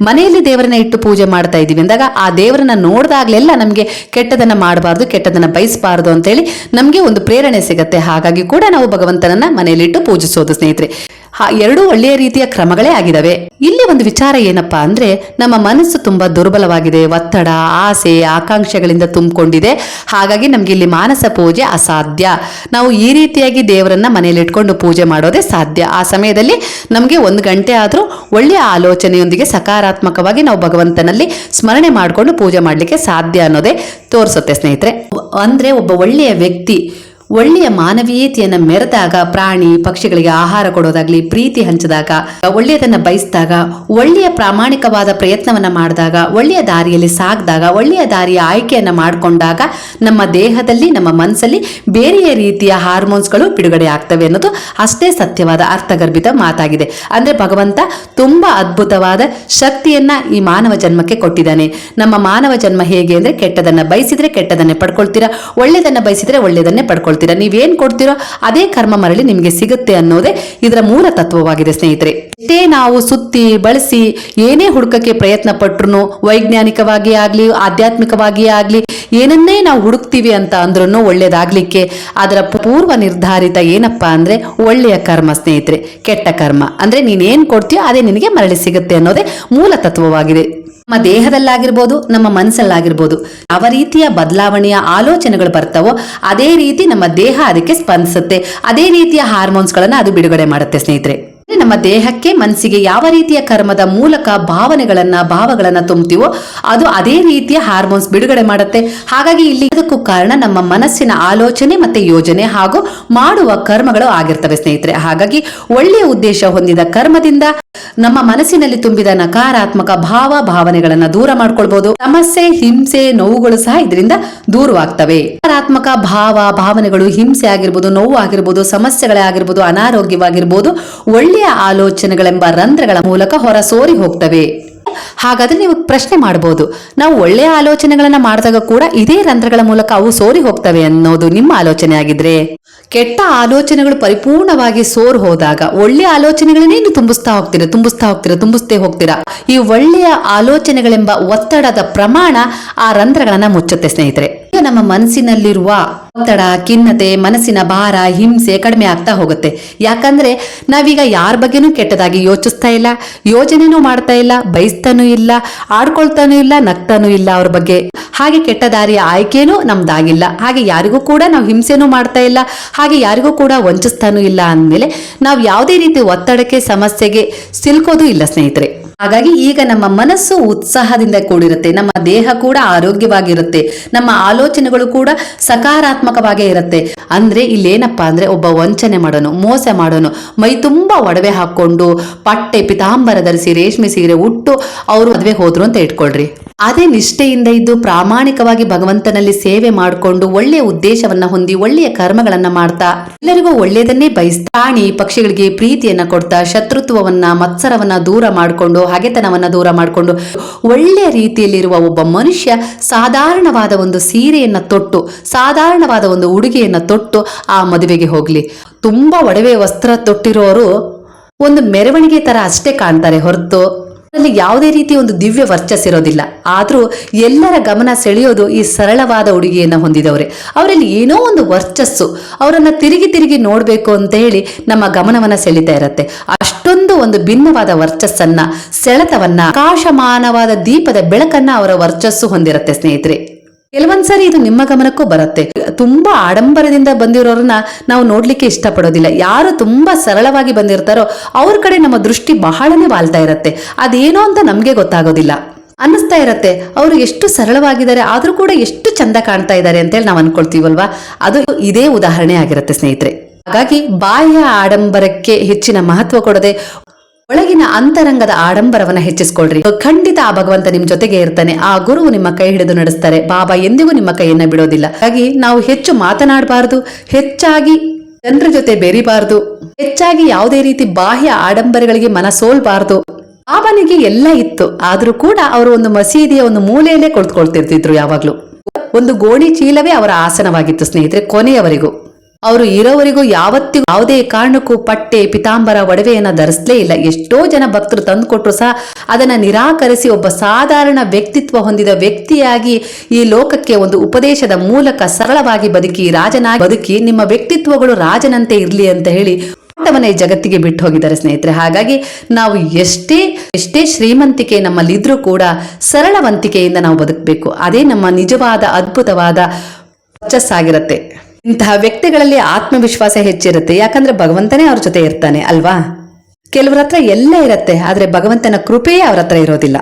ಮನೆಯಲ್ಲಿ ದೇವರನ್ನ ಇಟ್ಟು ಪೂಜೆ ಮಾಡ್ತಾ ಇದ್ದೀವಿ ಅಂದಾಗ ಆ ದೇವರನ್ನ ನೋಡಿದಾಗಲೆಲ್ಲ ನಮಗೆ ಕೆಟ್ಟದನ್ನ ಮಾಡಬಾರ್ದು, ಕೆಟ್ಟದನ್ನ ಬಯಸಬಾರ್ದು ಅಂತೇಳಿ ನಮಗೆ ಒಂದು ಪ್ರೇರಣೆ ಸಿಗುತ್ತೆ. ಹಾಗಾಗಿ ಕೂಡ ನಾವು ಭಗವಂತನನ್ನ ಮನೆಯಲ್ಲಿಟ್ಟು ಪೂಜಿಸೋದು ಸ್ನೇಹಿತರೆ. ಎರಡು ಒಳ್ಳೆಯ ರೀತಿಯ ಕ್ರಮಗಳೇ ಆಗಿದಾವೆ. ಒಂದು ವಿಚಾರ ಏನಪ್ಪಾ ಅಂದ್ರೆ, ನಮ್ಮ ಮನಸ್ಸು ತುಂಬಾ ದುರ್ಬಲವಾಗಿದೆ, ಒತ್ತಡ, ಆಸೆ, ಆಕಾಂಕ್ಷೆಗಳಿಂದ ತುಂಬಿಕೊಂಡಿದೆ. ಹಾಗಾಗಿ ನಮ್ಗೆ ಇಲ್ಲಿ ಮಾನಸ ಪೂಜೆ ಅಸಾಧ್ಯ. ನಾವು ಈ ರೀತಿಯಾಗಿ ದೇವರನ್ನ ಮನೆಯಲ್ಲಿ ಇಟ್ಕೊಂಡು ಪೂಜೆ ಮಾಡೋದೇ ಸಾಧ್ಯ. ಆ ಸಮಯದಲ್ಲಿ ನಮಗೆ ಒಂದು ಗಂಟೆ ಆದರೂ ಒಳ್ಳೆಯ ಆಲೋಚನೆಯೊಂದಿಗೆ ಸಕಾರಾತ್ಮಕವಾಗಿ ನಾವು ಭಗವಂತನಲ್ಲಿ ಸ್ಮರಣೆ ಮಾಡಿಕೊಂಡು ಪೂಜೆ ಮಾಡಲಿಕ್ಕೆ ಸಾಧ್ಯ ಅನ್ನೋದೇ ತೋರಿಸುತ್ತೆ ಸ್ನೇಹಿತರೆ. ಅಂದ್ರೆ ಒಬ್ಬ ಒಳ್ಳೆಯ ವ್ಯಕ್ತಿ ಒಳ್ಳೆಯ ಮಾನವೀಯತೆಯನ್ನು ಮೆರೆದಾಗ, ಪ್ರಾಣಿ ಪಕ್ಷಿಗಳಿಗೆ ಆಹಾರ ಕೊಡೋದಾಗ್ಲಿ, ಪ್ರೀತಿ ಹಂಚಿದಾಗ, ಒಳ್ಳೆಯದನ್ನ ಬಯಸಿದಾಗ, ಒಳ್ಳೆಯ ಪ್ರಾಮಾಣಿಕವಾದ ಪ್ರಯತ್ನವನ್ನ ಮಾಡಿದಾಗ, ಒಳ್ಳೆಯ ದಾರಿಯಲ್ಲಿ ಸಾಗಿದಾಗ, ಒಳ್ಳೆಯ ದಾರಿಯ ಆಯ್ಕೆಯನ್ನ ಮಾಡಿಕೊಂಡಾಗ ನಮ್ಮ ದೇಹದಲ್ಲಿ, ನಮ್ಮ ಮನಸ್ಸಲ್ಲಿ ಬೇರೆಯ ರೀತಿಯ ಹಾರ್ಮೋನ್ಸ್ಗಳು ಬಿಡುಗಡೆ ಆಗ್ತವೆ ಅನ್ನೋದು ಅಷ್ಟೇ ಸತ್ಯವಾದ ಅರ್ಥಗರ್ಭಿತ ಮಾತಾಗಿದೆ. ಅಂದ್ರೆ ಭಗವಂತ ತುಂಬಾ ಅದ್ಭುತವಾದ ಶಕ್ತಿಯನ್ನ ಈ ಮಾನವ ಜನ್ಮಕ್ಕೆ ಕೊಟ್ಟಿದ್ದಾನೆ. ನಮ್ಮ ಮಾನವ ಜನ್ಮ ಹೇಗೆ ಅಂದ್ರೆ ಕೆಟ್ಟದನ್ನ ಬಯಸಿದ್ರೆ ಕೆಟ್ಟದನ್ನೇ ಪಡ್ಕೊಳ್ತೀರಾ, ಒಳ್ಳೆಯದನ್ನ ಬಯಸಿದ್ರೆ ಒಳ್ಳೆಯದನ್ನೇ ಪಡ್ಕೊಳ್ತೀರಾ. ನೀವೇನ್ ಕೊಡ್ತೀರೋ? ಅದೇ ಕರ್ಮ ಮರಳಿ ನಿಮಗೆ ಸಿಗುತ್ತೆ ಅನ್ನೋದೇ ಇದರ ಮೂಲ ತತ್ವವಾಗಿದೆ, ಸ್ನೇಹಿತರೆ. ಎಷ್ಟೇ ನಾವು ಸುತ್ತಿ, ಬಳಸಿ, ಏನೇ ಹುಡುಕಕ್ಕೆ ಪ್ರಯತ್ನ ಪಟ್ರು ವೈಜ್ಞಾನಿಕವಾಗಿ ಆಗಲಿ ಆಧ್ಯಾತ್ಮಿಕವಾಗಿ ಆಗಲಿ, ಏನನ್ನೇ ನಾವು ಹುಡುಕ್ತೀವಿ ಅಂತ ಅಂದ್ರೂ ಒಳ್ಳೇದಾಗ್ಲಿಕ್ಕೆ ಅದರ ಪೂರ್ವ ನಿರ್ಧಾರಿತ ಏನಪ್ಪಾ ಅಂದ್ರೆ ಒಳ್ಳೆಯ ಕರ್ಮ, ಸ್ನೇಹಿತರೆ. ಕೆಟ್ಟ ಕರ್ಮ. ಅಂದ್ರೆ ನೀನೇನ್ ಕೊಡ್ತೀಯೋ ಅದೇ ನಿನಗೆ ಮರಳಿ ಸಿಗುತ್ತೆ ಅನ್ನೋದೇ ಮೂಲ ತತ್ವವಾಗಿದೆ. ನಮ್ಮ ದೇಹದಲ್ಲಾಗಿರ್ಬೋದು, ನಮ್ಮ ಮನಸ್ಸಲ್ಲಾಗಿರ್ಬೋದು, ಯಾವ ರೀತಿಯ ಬದಲಾವಣೆಯ ಆಲೋಚನೆಗಳು ಬರ್ತಾವೋ, ಅದೇ ರೀತಿ ನಮ್ಮ ದೇಹ ಅದಕ್ಕೆ ಸ್ಪಂದಿಸುತ್ತೆ. ಅದೇ ರೀತಿಯ ಹಾರ್ಮೋನ್ಸ್ಗಳನ್ನು ಅದು ಬಿಡುಗಡೆ ಮಾಡುತ್ತೆ ಸ್ನೇಹಿತರೆ. ನಮ್ಮ ದೇಹಕ್ಕೆ ಮನಸ್ಸಿಗೆ ಯಾವ ರೀತಿಯ ಕರ್ಮದ ಮೂಲಕ ಭಾವನೆಗಳನ್ನ, ಭಾವಗಳನ್ನ ತುಂಬುತ್ತೀವೋ, ಅದು ಅದೇ ರೀತಿಯ ಹಾರ್ಮೋನ್ಸ್ ಬಿಡುಗಡೆ ಮಾಡುತ್ತೆ. ಹಾಗಾಗಿ ಇಲ್ಲಿ ಇದಕ್ಕೂ ಕಾರಣ ನಮ್ಮ ಮನಸ್ಸಿನ ಆಲೋಚನೆ ಮತ್ತೆ ಯೋಜನೆ ಹಾಗೂ ಮಾಡುವ ಕರ್ಮಗಳು ಆಗಿರ್ತವೆ ಸ್ನೇಹಿತರೆ. ಹಾಗಾಗಿ ಒಳ್ಳೆಯ ಉದ್ದೇಶ ಹೊಂದಿದ ಕರ್ಮದಿಂದ ನಮ್ಮ ಮನಸ್ಸಿನಲ್ಲಿ ತುಂಬಿದ ನಕಾರಾತ್ಮಕ ಭಾವ, ಭಾವನೆಗಳನ್ನ ದೂರ ಮಾಡ್ಕೊಳ್ಬಹುದು ಸಮಸ್ಯೆ, ಹಿಂಸೆ, ನೋವುಗಳು ಸಹ ಇದರಿಂದ ದೂರವಾಗ್ತವೆ. ನಕಾರಾತ್ಮಕ ಭಾವ, ಭಾವನೆಗಳು ಹಿಂಸೆ ಆಗಿರ್ಬೋದು, ನೋವು ಆಗಿರ್ಬೋದು, ಸಮಸ್ಯೆಗಳೇ ಆಗಿರ್ಬೋದು, ಅನಾರೋಗ್ಯವಾಗಿರ್ಬೋದು, ಒಳ್ಳೆಯ ಆಲೋಚನೆಗಳೆಂಬ ರಂಧ್ರಗಳ ಮೂಲಕ ಹೊರಸೋರಿ ಹೋಗ್ತವೆ. ಹಾಗಾದ್ರೆ ನೀವು ಪ್ರಶ್ನೆ ಮಾಡಬಹುದು ನಾವು ಒಳ್ಳೆಯ ಆಲೋಚನೆಗಳನ್ನ ಮಾಡಿದಾಗ ಕೂಡ ಇದೇ ರಂಧ್ರಗಳ ಮೂಲಕ ಅವು ಸೋರಿ ಹೋಗ್ತವೆ ಅನ್ನೋದು ನಿಮ್ಮ ಆಲೋಚನೆ ಆಗಿದ್ರೆ? ಕೆಟ್ಟ ಆಲೋಚನೆಗಳು ಪರಿಪೂರ್ಣವಾಗಿ ಸೋರ್ ಹೋದಾಗ ಒಳ್ಳೆಯ ಆಲೋಚನೆಗಳನ್ನೇ ನೀವು ತುಂಬಿಸ್ತಾ ಹೋಗ್ತೀರಾ ತುಂಬಿಸ್ತಾ ಹೋಗ್ತೀರಾ ತುಂಬಿಸ್ತೇ ಹೋಗ್ತೀರಾ? ಈ ಒಳ್ಳೆಯ ಆಲೋಚನೆಗಳೆಂಬ ಒತ್ತಡದ ಪ್ರಮಾಣ ಆ ರಂಧ್ರಗಳನ್ನ ಮುಚ್ಚುತ್ತೆ ಸ್ನೇಹಿತರೆ. ಈಗ ನಮ್ಮ ಮನಸ್ಸಿನಲ್ಲಿರುವ ಒತ್ತಡ, ಖಿನ್ನತೆ, ಮನಸ್ಸಿನ ಭಾರ, ಹಿಂಸೆ ಕಡಿಮೆ ಆಗ್ತಾ ಹೋಗುತ್ತೆ. ಯಾಕಂದ್ರೆ ನಾವೀಗ ಯಾರ ಬಗ್ಗೆನೂ ಕೆಟ್ಟದಾಗಿ ಯೋಚಿಸ್ತಾ ಇಲ್ಲ, ಯೋಜನೆನೂ ಮಾಡ್ತಾ ಇಲ್ಲ ಬಯಸ್ತಾನೂ ಇಲ್ಲ, ಆಡ್ಕೊಳ್ತಾನೂ ಇಲ್ಲ, ನಗ್ತಾನೂ ಇಲ್ಲ ಅವ್ರ ಬಗ್ಗೆ. ಹಾಗೆ ಕೆಟ್ಟ ದಾರಿಯ ಆಯ್ಕೆನೂ ನಮ್ದಾಗಿಲ್ಲ. ಹಾಗೆ ಯಾರಿಗೂ ಕೂಡ ನಾವು ಹಿಂಸೆನೂ ಮಾಡ್ತಾ ಇಲ್ಲ, ಹಾಗೆ ಯಾರಿಗೂ ಕೂಡ ವಂಚಿಸ್ತಾನೂ ಇಲ್ಲ ಅಂದಮೇಲೆ ನಾವು ಯಾವುದೇ ರೀತಿ ಒತ್ತಡಕ್ಕೆ, ಸಮಸ್ಯೆಗೆ ಸಿಲ್ಕೋದು ಇಲ್ಲ ಸ್ನೇಹಿತರೆ. ಹಾಗಾಗಿ ಈಗ ನಮ್ಮ ಮನಸ್ಸು ಉತ್ಸಾಹದಿಂದ ಕೂಡಿರುತ್ತೆ, ನಮ್ಮ ದೇಹ ಕೂಡ ಆರೋಗ್ಯವಾಗಿರುತ್ತೆ, ನಮ್ಮ ಆಲೋಚನೆಗಳು ಕೂಡ ಸಕಾರಾತ್ಮಕವಾಗೇ ಇರುತ್ತೆ. ಅಂದ್ರೆ ಇಲ್ಲೇನಪ್ಪಾ ಅಂದ್ರೆ ಒಬ್ಬ ವಂಚನೆ ಮಾಡೋನು, ಮೋಸ ಮಾಡೋನು, ಮೈ ತುಂಬಾ ಒಡವೆ ಹಾಕೊಂಡು ಪಟ್ಟೆ ಪಿತಾಂಬರ ಧರಿಸಿ ರೇಷ್ಮೆ ಸೀರೆ ಉಟ್ಟು ಅವರು ಮದುವೆ ಹೋದ್ರು ಅಂತ ಇಟ್ಕೊಳ್ರಿ. ಅದೇ ನಿಷ್ಠೆಯಿಂದ ಇದ್ದು ಪ್ರಾಮಾಣಿಕವಾಗಿ ಭಗವಂತನಲ್ಲಿ ಸೇವೆ ಮಾಡಿಕೊಂಡು ಒಳ್ಳೆಯ ಉದ್ದೇಶವನ್ನ ಹೊಂದಿ ಒಳ್ಳೆಯ ಕರ್ಮಗಳನ್ನ ಮಾಡ್ತಾ, ಎಲ್ಲರಿಗೂ ಒಳ್ಳೆಯದನ್ನೇ ಬಯಸ್ತಾ ಪಕ್ಷಿಗಳಿಗೆ ಪ್ರೀತಿಯನ್ನ ಕೊಡ್ತಾ, ಶತ್ರುತ್ವವನ್ನ, ಮತ್ಸರವನ್ನ ದೂರ ಮಾಡಿಕೊಂಡು, ಹಗೆತನವನ್ನ ದೂರ ಮಾಡಿಕೊಂಡು, ಒಳ್ಳೆಯ ರೀತಿಯಲ್ಲಿರುವ ಒಬ್ಬ ಮನುಷ್ಯ ಸಾಧಾರಣವಾದ ಒಂದು ಸೀರೆಯನ್ನ ತೊಟ್ಟು, ಸಾಧಾರಣವಾದ ಒಂದು ಉಡುಗೆಯನ್ನ ತೊಟ್ಟು ಆ ಮದುವೆಗೆ ಹೋಗ್ಲಿ. ತುಂಬಾ ಒಡವೆ ವಸ್ತ್ರ ತೊಟ್ಟಿರೋರು ಒಂದು ಮೆರವಣಿಗೆ ತರ ಅಷ್ಟೇ ಕಾಣ್ತಾರೆ ಹೊರತು. ಅಲ್ಲಿ ಯಾವುದೇ ರೀತಿ ಒಂದು ದಿವ್ಯ ವರ್ಚಸ್ ಇರೋದಿಲ್ಲ ಆದರೂ ಎಲ್ಲರ ಗಮನ ಸೆಳೆಯೋದು ಈ ಸರಳವಾದ ಉಡುಗೆಯನ್ನು ಹೊಂದಿದವರೇ. ಅವರಲ್ಲಿ ಏನೋ ಒಂದು ವರ್ಚಸ್ಸು. ಅವರನ್ನ ತಿರುಗಿ ತಿರುಗಿ ನೋಡಬೇಕು ಅಂತ ಹೇಳಿ ನಮ್ಮ ಗಮನವನ್ನ ಸೆಳೀತಾ ಇರುತ್ತೆ. ಅಷ್ಟೊಂದು ಒಂದು ಭಿನ್ನವಾದ ವರ್ಚಸ್ಸನ್ನ, ಸೆಳೆತವನ್ನ, ಆಕಾಶಮಾನವಾದ ದೀಪದ ಬೆಳಕನ್ನ ಅವರ ವರ್ಚಸ್ಸು ಹೊಂದಿರುತ್ತೆ ಸ್ನೇಹಿತರೆ. ಕೆಲವೊಂದ್ಸರಿ ಇದು ನಿಮ್ಮ ಗಮನಕ್ಕೂ ಬರುತ್ತೆ. ತುಂಬಾ ಆಡಂಬರದಿಂದ ಬಂದಿರೋರನ್ನ ನಾವು ನೋಡ್ಲಿಕ್ಕೆ ಇಷ್ಟಪಡೋದಿಲ್ಲ. ಯಾರು ತುಂಬಾ ಸರಳವಾಗಿ ಬಂದಿರ್ತಾರೋ ಅವ್ರ ಕಡೆ ನಮ್ಮ ದೃಷ್ಟಿ ಬಹಳನೇ ವಾಲ್ತಾ ಇರತ್ತೆ. ಅದೇನೋ ಅಂತ ನಮ್ಗೆ ಗೊತ್ತಾಗೋದಿಲ್ಲ. ಅನ್ನಿಸ್ತಾ ಇರತ್ತೆ, ಅವರು ಎಷ್ಟು ಸರಳವಾಗಿದ್ದಾರೆ, ಆದ್ರೂ ಕೂಡ ಎಷ್ಟು ಚಂದ ಕಾಣ್ತಾ ಇದ್ದಾರೆ ಅಂತೇಳಿ ನಾವು ಅನ್ಕೊಳ್ತೀವಲ್ವಾ? ಅದು ಇದೇ ಉದಾಹರಣೆ ಆಗಿರುತ್ತೆ ಸ್ನೇಹಿತರೆ. ಹಾಗಾಗಿ ಬಾಹ್ಯ ಆಡಂಬರಕ್ಕೆ ಹೆಚ್ಚಿನ ಮಹತ್ವ ಕೊಡದೆ ಒಳಗಿನ ಅಂತರಂಗದ ಆಡಂಬರವನ್ನ ಹೆಚ್ಚಿಸ್ಕೊಳ್ರಿ. ಖಂಡಿತ ಆ ಭಗವಂತ ನಿಮ್ ಜೊತೆಗೆ ಇರ್ತಾನೆ. ಆ ಗುರುವು ನಿಮ್ಮ ಕೈ ಹಿಡಿದು ನಡೆಸ್ತಾರೆ. ಬಾಬಾ ಎಂದಿಗೂ ನಿಮ್ಮ ಕೈಯನ್ನ ಬಿಡೋದಿಲ್ಲ. ಹಾಗಾಗಿ ನಾವು ಹೆಚ್ಚು ಮಾತನಾಡಬಾರದು. ಹೆಚ್ಚಾಗಿ ಜನರ ಜೊತೆ ಬೆರಿಬಾರ್ದು. ಹೆಚ್ಚಾಗಿ ಯಾವುದೇ ರೀತಿ ಬಾಹ್ಯ ಆಡಂಬರಗಳಿಗೆ ಮನ ಸೋಲ್ಬಾರ್ದು. ಬಾಬನಿಗೆ ಎಲ್ಲ ಇತ್ತು. ಆದ್ರೂ ಕೂಡ ಅವರು ಒಂದು ಮಸೀದಿಯ ಒಂದು ಮೂಲೆಯಲ್ಲೇ ಕುಳಿತುಕೊಳ್ತಿರ್ತಿದ್ರು ಯಾವಾಗ್ಲೂ. ಒಂದು ಗೋಣಿ ಚೀಲವೇ ಅವರ ಆಸನವಾಗಿತ್ತು ಸ್ನೇಹಿತರೆ, ಕೊನೆಯವರೆಗೂ. ಅವರು ಇರೋವರೆಗೂ ಯಾವತ್ತಿಗೂ ಯಾವುದೇ ಕಾರಣಕ್ಕೂ ಪಟ್ಟೆ, ಪಿತಾಂಬರ, ಒಡವೆಯನ್ನ ಧರಿಸಲೇ ಇಲ್ಲ. ಎಷ್ಟೋ ಜನ ಭಕ್ತರು ತಂದುಕೊಟ್ರು ಸಹ ಅದನ್ನ ನಿರಾಕರಿಸಿ ಒಬ್ಬ ಸಾಧಾರಣ ವ್ಯಕ್ತಿತ್ವ ಹೊಂದಿದ ವ್ಯಕ್ತಿಯಾಗಿ ಈ ಲೋಕಕ್ಕೆ ಒಂದು ಉಪದೇಶದ ಮೂಲಕ ಸರಳವಾಗಿ ಬದುಕಿ, ರಾಜನಾಗಿ ಬದುಕಿ, ನಿಮ್ಮ ವ್ಯಕ್ತಿತ್ವಗಳು ರಾಜನಂತೆ ಇರಲಿ ಅಂತ ಹೇಳಿ ಮನೆ ಜಗತ್ತಿಗೆ ಬಿಟ್ಟು ಹೋಗಿದ್ದಾರೆ ಸ್ನೇಹಿತರೆ. ಹಾಗಾಗಿ ನಾವು ಎಷ್ಟೇ ಎಷ್ಟೇ ಶ್ರೀಮಂತಿಕೆ ನಮ್ಮಲ್ಲಿದ್ರೂ ಕೂಡ ಸರಳವಂತಿಕೆಯಿಂದ ನಾವು ಬದುಕಬೇಕು. ಅದೇ ನಮ್ಮ ನಿಜವಾದ, ಅದ್ಭುತವಾದ ವರ್ಚಸ್ಸಾಗಿರತ್ತೆ. ಇಂತಹ ವ್ಯಕ್ತಿಗಳಲ್ಲಿ ಆತ್ಮವಿಶ್ವಾಸ ಹೆಚ್ಚಿರುತ್ತೆ. ಯಾಕಂದ್ರೆ ಭಗವಂತನೇ ಅವ್ರ ಜೊತೆ ಇರ್ತಾನೆ, ಅಲ್ವಾ? ಕೆಲವ್ರ ಹತ್ರ ಎಲ್ಲ ಇರತ್ತೆ, ಆದ್ರೆ ಭಗವಂತನ ಕೃಪೆಯೇ ಅವ್ರ ಹತ್ರ ಇರೋದಿಲ್ಲ.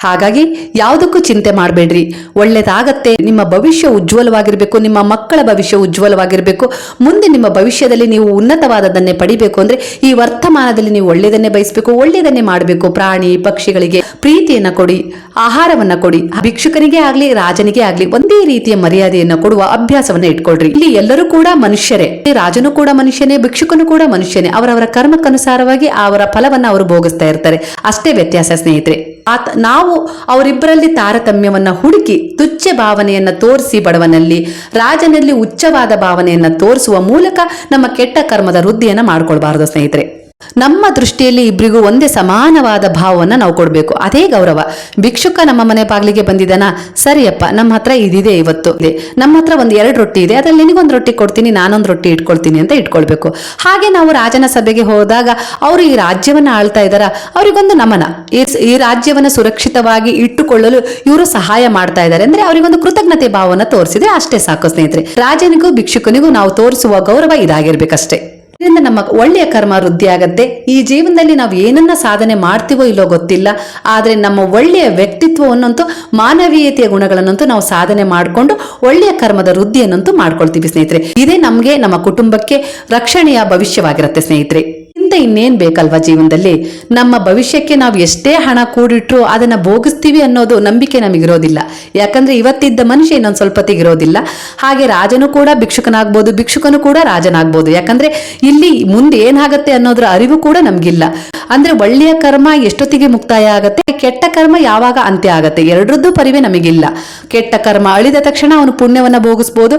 ಹಾಗಾಗಿ ಯಾವುದಕ್ಕೂ ಚಿಂತೆ ಮಾಡಬೇಡ್ರಿ. ಒಳ್ಳೇದಾಗತ್ತೆ, ನಿಮ್ಮ ಭವಿಷ್ಯ ಉಜ್ವಲವಾಗಿರಬೇಕು, ನಿಮ್ಮ ಮಕ್ಕಳ ಭವಿಷ್ಯ ಉಜ್ವಲವಾಗಿರಬೇಕು. ಮುಂದೆ ನಿಮ್ಮ ಭವಿಷ್ಯದಲ್ಲಿ ನೀವು ಉನ್ನತವಾದದನ್ನೇ ಪಡಿಬೇಕು ಅಂದ್ರೆ ಈ ವರ್ತಮಾನದಲ್ಲಿ ನೀವು ಒಳ್ಳೆಯದನ್ನೇ ಬಯಸಬೇಕು, ಒಳ್ಳೆಯದನ್ನೇ ಮಾಡಬೇಕು. ಪ್ರಾಣಿ, ಪಕ್ಷಿಗಳಿಗೆ ಪ್ರೀತಿಯನ್ನ ಕೊಡಿ, ಆಹಾರವನ್ನ ಕೊಡಿ. ಭಿಕ್ಷುಕನಿಗೆ ಆಗಲಿ, ರಾಜನಿಗೆ ಆಗಲಿ ಒಂದೇ ರೀತಿಯ ಮರ್ಯಾದೆಯನ್ನು ಕೊಡುವ ಅಭ್ಯಾಸವನ್ನ ಇಟ್ಕೊಳ್ರಿ. ಇಲ್ಲಿ ಎಲ್ಲರೂ ಕೂಡ ಮನುಷ್ಯರೇ. ರಾಜನು ಕೂಡ ಮನುಷ್ಯನೇ, ಭಿಕ್ಷುಕನು ಕೂಡ ಮನುಷ್ಯನೇ. ಅವರವರ ಕರ್ಮಕ್ಕನುಸಾರವಾಗಿ ಅವರ ಫಲವನ್ನ ಅವರು ಭೋಗಿಸ್ತಾ ಇರ್ತಾರೆ. ಅಷ್ಟೇ ವ್ಯತ್ಯಾಸ ಸ್ನೇಹಿತರೆ. ಆತ ನಾವು ಅವರಿಬ್ಬರಲ್ಲಿ ತಾರತಮ್ಯವನ್ನ ಹುಡುಕಿ ತುಚ್ಛ ಭಾವನೆಯನ್ನ ತೋರಿಸಿ ಬಡವನಲ್ಲಿ, ರಾಜನಲ್ಲಿ ಉಚ್ಚವಾದ ಭಾವನೆಯನ್ನ ತೋರಿಸುವ ಮೂಲಕ ನಮ್ಮ ಕೆಟ್ಟ ಕರ್ಮದ ವೃದ್ಧಿಯನ್ನ ಮಾಡ್ಕೊಳ್ಬಾರದು ಸ್ನೇಹಿತರೆ. ನಮ್ಮ ದೃಷ್ಟಿಯಲ್ಲಿ ಇಬ್ಬರಿಗೂ ಒಂದೇ ಸಮಾನವಾದ ಭಾವವನ್ನ ನಾವು ಕೊಡಬೇಕು. ಅದೇ ಗೌರವ. ಭಿಕ್ಷುಕ ನಮ್ಮ ಮನೆ ಬಾಗಿಲಿಗೆ ಬಂದಿದ್ದಾನ, ಸರಿಯಪ್ಪ, ನಮ್ಮ ಹತ್ರ ಇದಿದೆ ಇವತ್ತು. ನಮ್ಮ ಹತ್ರ ಒಂದು ಎರಡು ರೊಟ್ಟಿ ಇದೆ, ಅದ್ರಲ್ಲಿ ನಿನಗೊಂದು ರೊಟ್ಟಿ ಕೊಡ್ತೀನಿ, ನಾನೊಂದು ರೊಟ್ಟಿ ಇಟ್ಕೊಳ್ತೀನಿ ಅಂತ ಇಟ್ಕೊಳ್ಬೇಕು. ಹಾಗೆ ನಾವು ರಾಜನ ಸಭೆಗೆ ಹೋದಾಗ ಅವರು ಈ ರಾಜ್ಯವನ್ನ ಆಳ್ತಾ ಇದ್ದಾರ, ಅವರಿಗೊಂದು ನಮನ. ಈ- ರಾಜ್ಯವನ್ನು ರಾಜ್ಯವನ್ನ ಸುರಕ್ಷಿತವಾಗಿ ಇಟ್ಟುಕೊಳ್ಳಲು ಇವರು ಸಹಾಯ ಮಾಡ್ತಾ ಇದ್ದಾರೆ. ಅಂದ್ರೆ ಅವರಿಗೊಂದು ಕೃತಜ್ಞತೆ ಭಾವವನ್ನು ತೋರಿಸಿದ್ರೆ ಅಷ್ಟೇ ಸಾಕು ಸ್ನೇಹಿತರೆ. ರಾಜನಿಗೂ ಭಿಕ್ಷುಕನಿಗೂ ನಾವು ತೋರಿಸುವ ಗೌರವ ಇದಾಗಿರ್ಬೇಕಷ್ಟೇ. ಇದರಿಂದ ನಮ್ಮ ಒಳ್ಳೆಯ ಕರ್ಮ ವೃದ್ಧಿ ಆಗತ್ತೆ. ಈ ಜೀವನದಲ್ಲಿ ನಾವು ಏನನ್ನ ಸಾಧನೆ ಮಾಡ್ತೀವೋ ಇಲ್ಲೋ ಗೊತ್ತಿಲ್ಲ. ಆದ್ರೆ ನಮ್ಮ ಒಳ್ಳೆಯ ವ್ಯಕ್ತಿತ್ವವನ್ನಂತೂ, ಮಾನವೀಯತೆಯ ಗುಣಗಳನ್ನಂತೂ ನಾವು ಸಾಧನೆ ಮಾಡಿಕೊಂಡು ಒಳ್ಳೆಯ ಕರ್ಮದ ವೃದ್ಧಿಯನ್ನಂತೂ ಮಾಡ್ಕೊಳ್ತೀವಿ ಸ್ನೇಹಿತರೆ. ಇದೇ ನಮಗೆ, ನಮ್ಮ ಕುಟುಂಬಕ್ಕೆ ರಕ್ಷಣೆಯ ಭವಿಷ್ಯವಾಗಿರುತ್ತೆ ಸ್ನೇಹಿತರೆ. ಇಂತ ಇನ್ನೇನ್ ಬೇಕಲ್ವಾ ಜೀವನದಲ್ಲಿ? ನಮ್ಮ ಭವಿಷ್ಯಕ್ಕೆ ನಾವು ಎಷ್ಟೇ ಹಣ ಕೂಡಿಟ್ರು ಅದನ್ನ ಭೋಗಿಸ್ತೀವಿ ಅನ್ನೋದು ನಂಬಿಕೆ ನಮಗಿರೋದಿಲ್ಲ. ಯಾಕಂದ್ರೆ ಇವತ್ತಿದ್ದ ಮನುಷ್ಯ ಇನ್ನೊಂದು ಸ್ವಲ್ಪ ಇರೋದಿಲ್ಲ. ಹಾಗೆ ರಾಜನು ಕೂಡ ಭಿಕ್ಷುಕನಾಗ್ಬೋದು, ಭಿಕ್ಷುಕನು ಕೂಡ ರಾಜನಾಗ್ಬೋದು. ಯಾಕಂದ್ರೆ ಇಲ್ಲಿ ಮುಂದೆ ಏನಾಗತ್ತೆ ಅನ್ನೋದ್ರ ಅರಿವು ಕೂಡ ನಮ್ಗಿಲ್ಲ. ಅಂದ್ರೆ ಒಳ್ಳೆಯ ಕರ್ಮ ಎಷ್ಟೊತ್ತಿಗೆ ಮುಕ್ತಾಯ ಆಗತ್ತೆ? ಕೆಟ್ಟ ಕರ್ಮ ಯಾವಾಗ ಅಂತ್ಯ ಆಗತ್ತೆ? ಎರಡರದ್ದು ಪರಿವೆ ನಮಗಿಲ್ಲ. ಕೆಟ್ಟ ಕರ್ಮ ಅಳಿದ ತಕ್ಷಣ ಅವನು ಪುಣ್ಯವನ್ನ ಭೋಗಿಸ್ಬೋದು.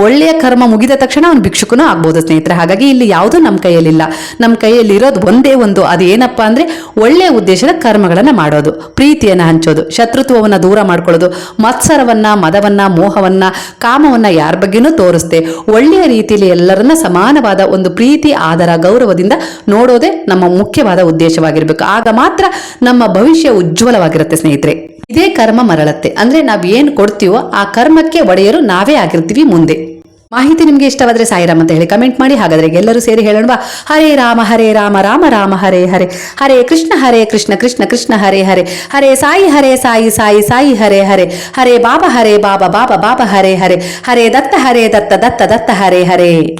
ಒಳ್ಳೆಯ ಕರ್ಮ ಮುಗಿದ ತಕ್ಷಣ ಅವನು ಭಿಕ್ಷುಕನೂ ಆಗ್ಬೋದು ಸ್ನೇಹಿತರೆ. ಹಾಗಾಗಿ ಇಲ್ಲಿ ಯಾವುದೂ ನಮ್ಮ ಕೈಯಲ್ಲಿಲ್ಲ. ನಮ್ಮ ಕೈಯಲ್ಲಿ ಇರೋದು ಒಂದೇ ಒಂದು ಅದು ಅದೇನಪ್ಪ ಅಂದರೆ ಒಳ್ಳೆಯ ಉದ್ದೇಶದ ಕರ್ಮಗಳನ್ನು ಮಾಡೋದು, ಪ್ರೀತಿಯನ್ನು ಹಂಚೋದು, ಶತ್ರುತ್ವವನ್ನು ದೂರ ಮಾಡ್ಕೊಳ್ಳೋದು, ಮತ್ಸರವನ್ನು, ಮದವನ್ನ, ಮೋಹವನ್ನ, ಕಾಮವನ್ನ ಯಾರ ಬಗ್ಗೆನೂ ತೋರಿಸ್ತೆ ಒಳ್ಳೆಯ ರೀತಿಯಲ್ಲಿ ಎಲ್ಲರನ್ನ ಸಮಾನವಾದ ಒಂದು ಪ್ರೀತಿ, ಆದರ, ಗೌರವದಿಂದ ನೋಡೋದೇ ನಮ್ಮ ಮುಖ್ಯವಾದ ಉದ್ದೇಶವಾಗಿರಬೇಕು. ಆಗ ಮಾತ್ರ ನಮ್ಮ ಭವಿಷ್ಯ ಉಜ್ವಲವಾಗಿರುತ್ತೆ ಸ್ನೇಹಿತರೆ. ಇದೇ ಕರ್ಮ ಮರಳತ್ತೆ. ಅಂದ್ರೆ ನಾವು ಏನು ಕೊಡ್ತೀವೋ ಆ ಕರ್ಮಕ್ಕೆ ಒಡೆಯರು ನಾವೇ ಆಗಿರ್ತೀವಿ ಮುಂದೆ. ಮಾಹಿತಿ ನಿಮ್ಗೆ ಇಷ್ಟವಾದ್ರೆ ಸಾಯಿರಾಮ್ ಅಂತ ಹೇಳಿ ಕಮೆಂಟ್ ಮಾಡಿ. ಹಾಗಾದ್ರೆ ಎಲ್ಲರೂ ಸೇರಿ ಹೇಳೋಣ ಹರೇ ರಾಮ ಹರೇ ರಾಮ ರಾಮ ರಾಮ, ಹರೇ ಹರೇ. ಹರೇ ಕೃಷ್ಣ ಹರೇ ಕೃಷ್ಣ ಕೃಷ್ಣ ಕೃಷ್ಣ, ಹರೇ ಹರೇ. ಹರೇ ಸಾಯಿ ಹರೇ ಸಾಯಿ ಸಾಯಿ ಸಾಯಿ, ಹರೇ ಹರೇ. ಹರೇ ಬಾಬಾ ಹರೇ ಬಾಬಾ ಬಾಬಾ ಬಾಬಾ, ಹರೇ ಹರೇ. ಹರೇ ದತ್ತ ಹರೇ ದತ್ತ ದತ್ತ ದತ್ತ, ಹರೇ ಹರೇ.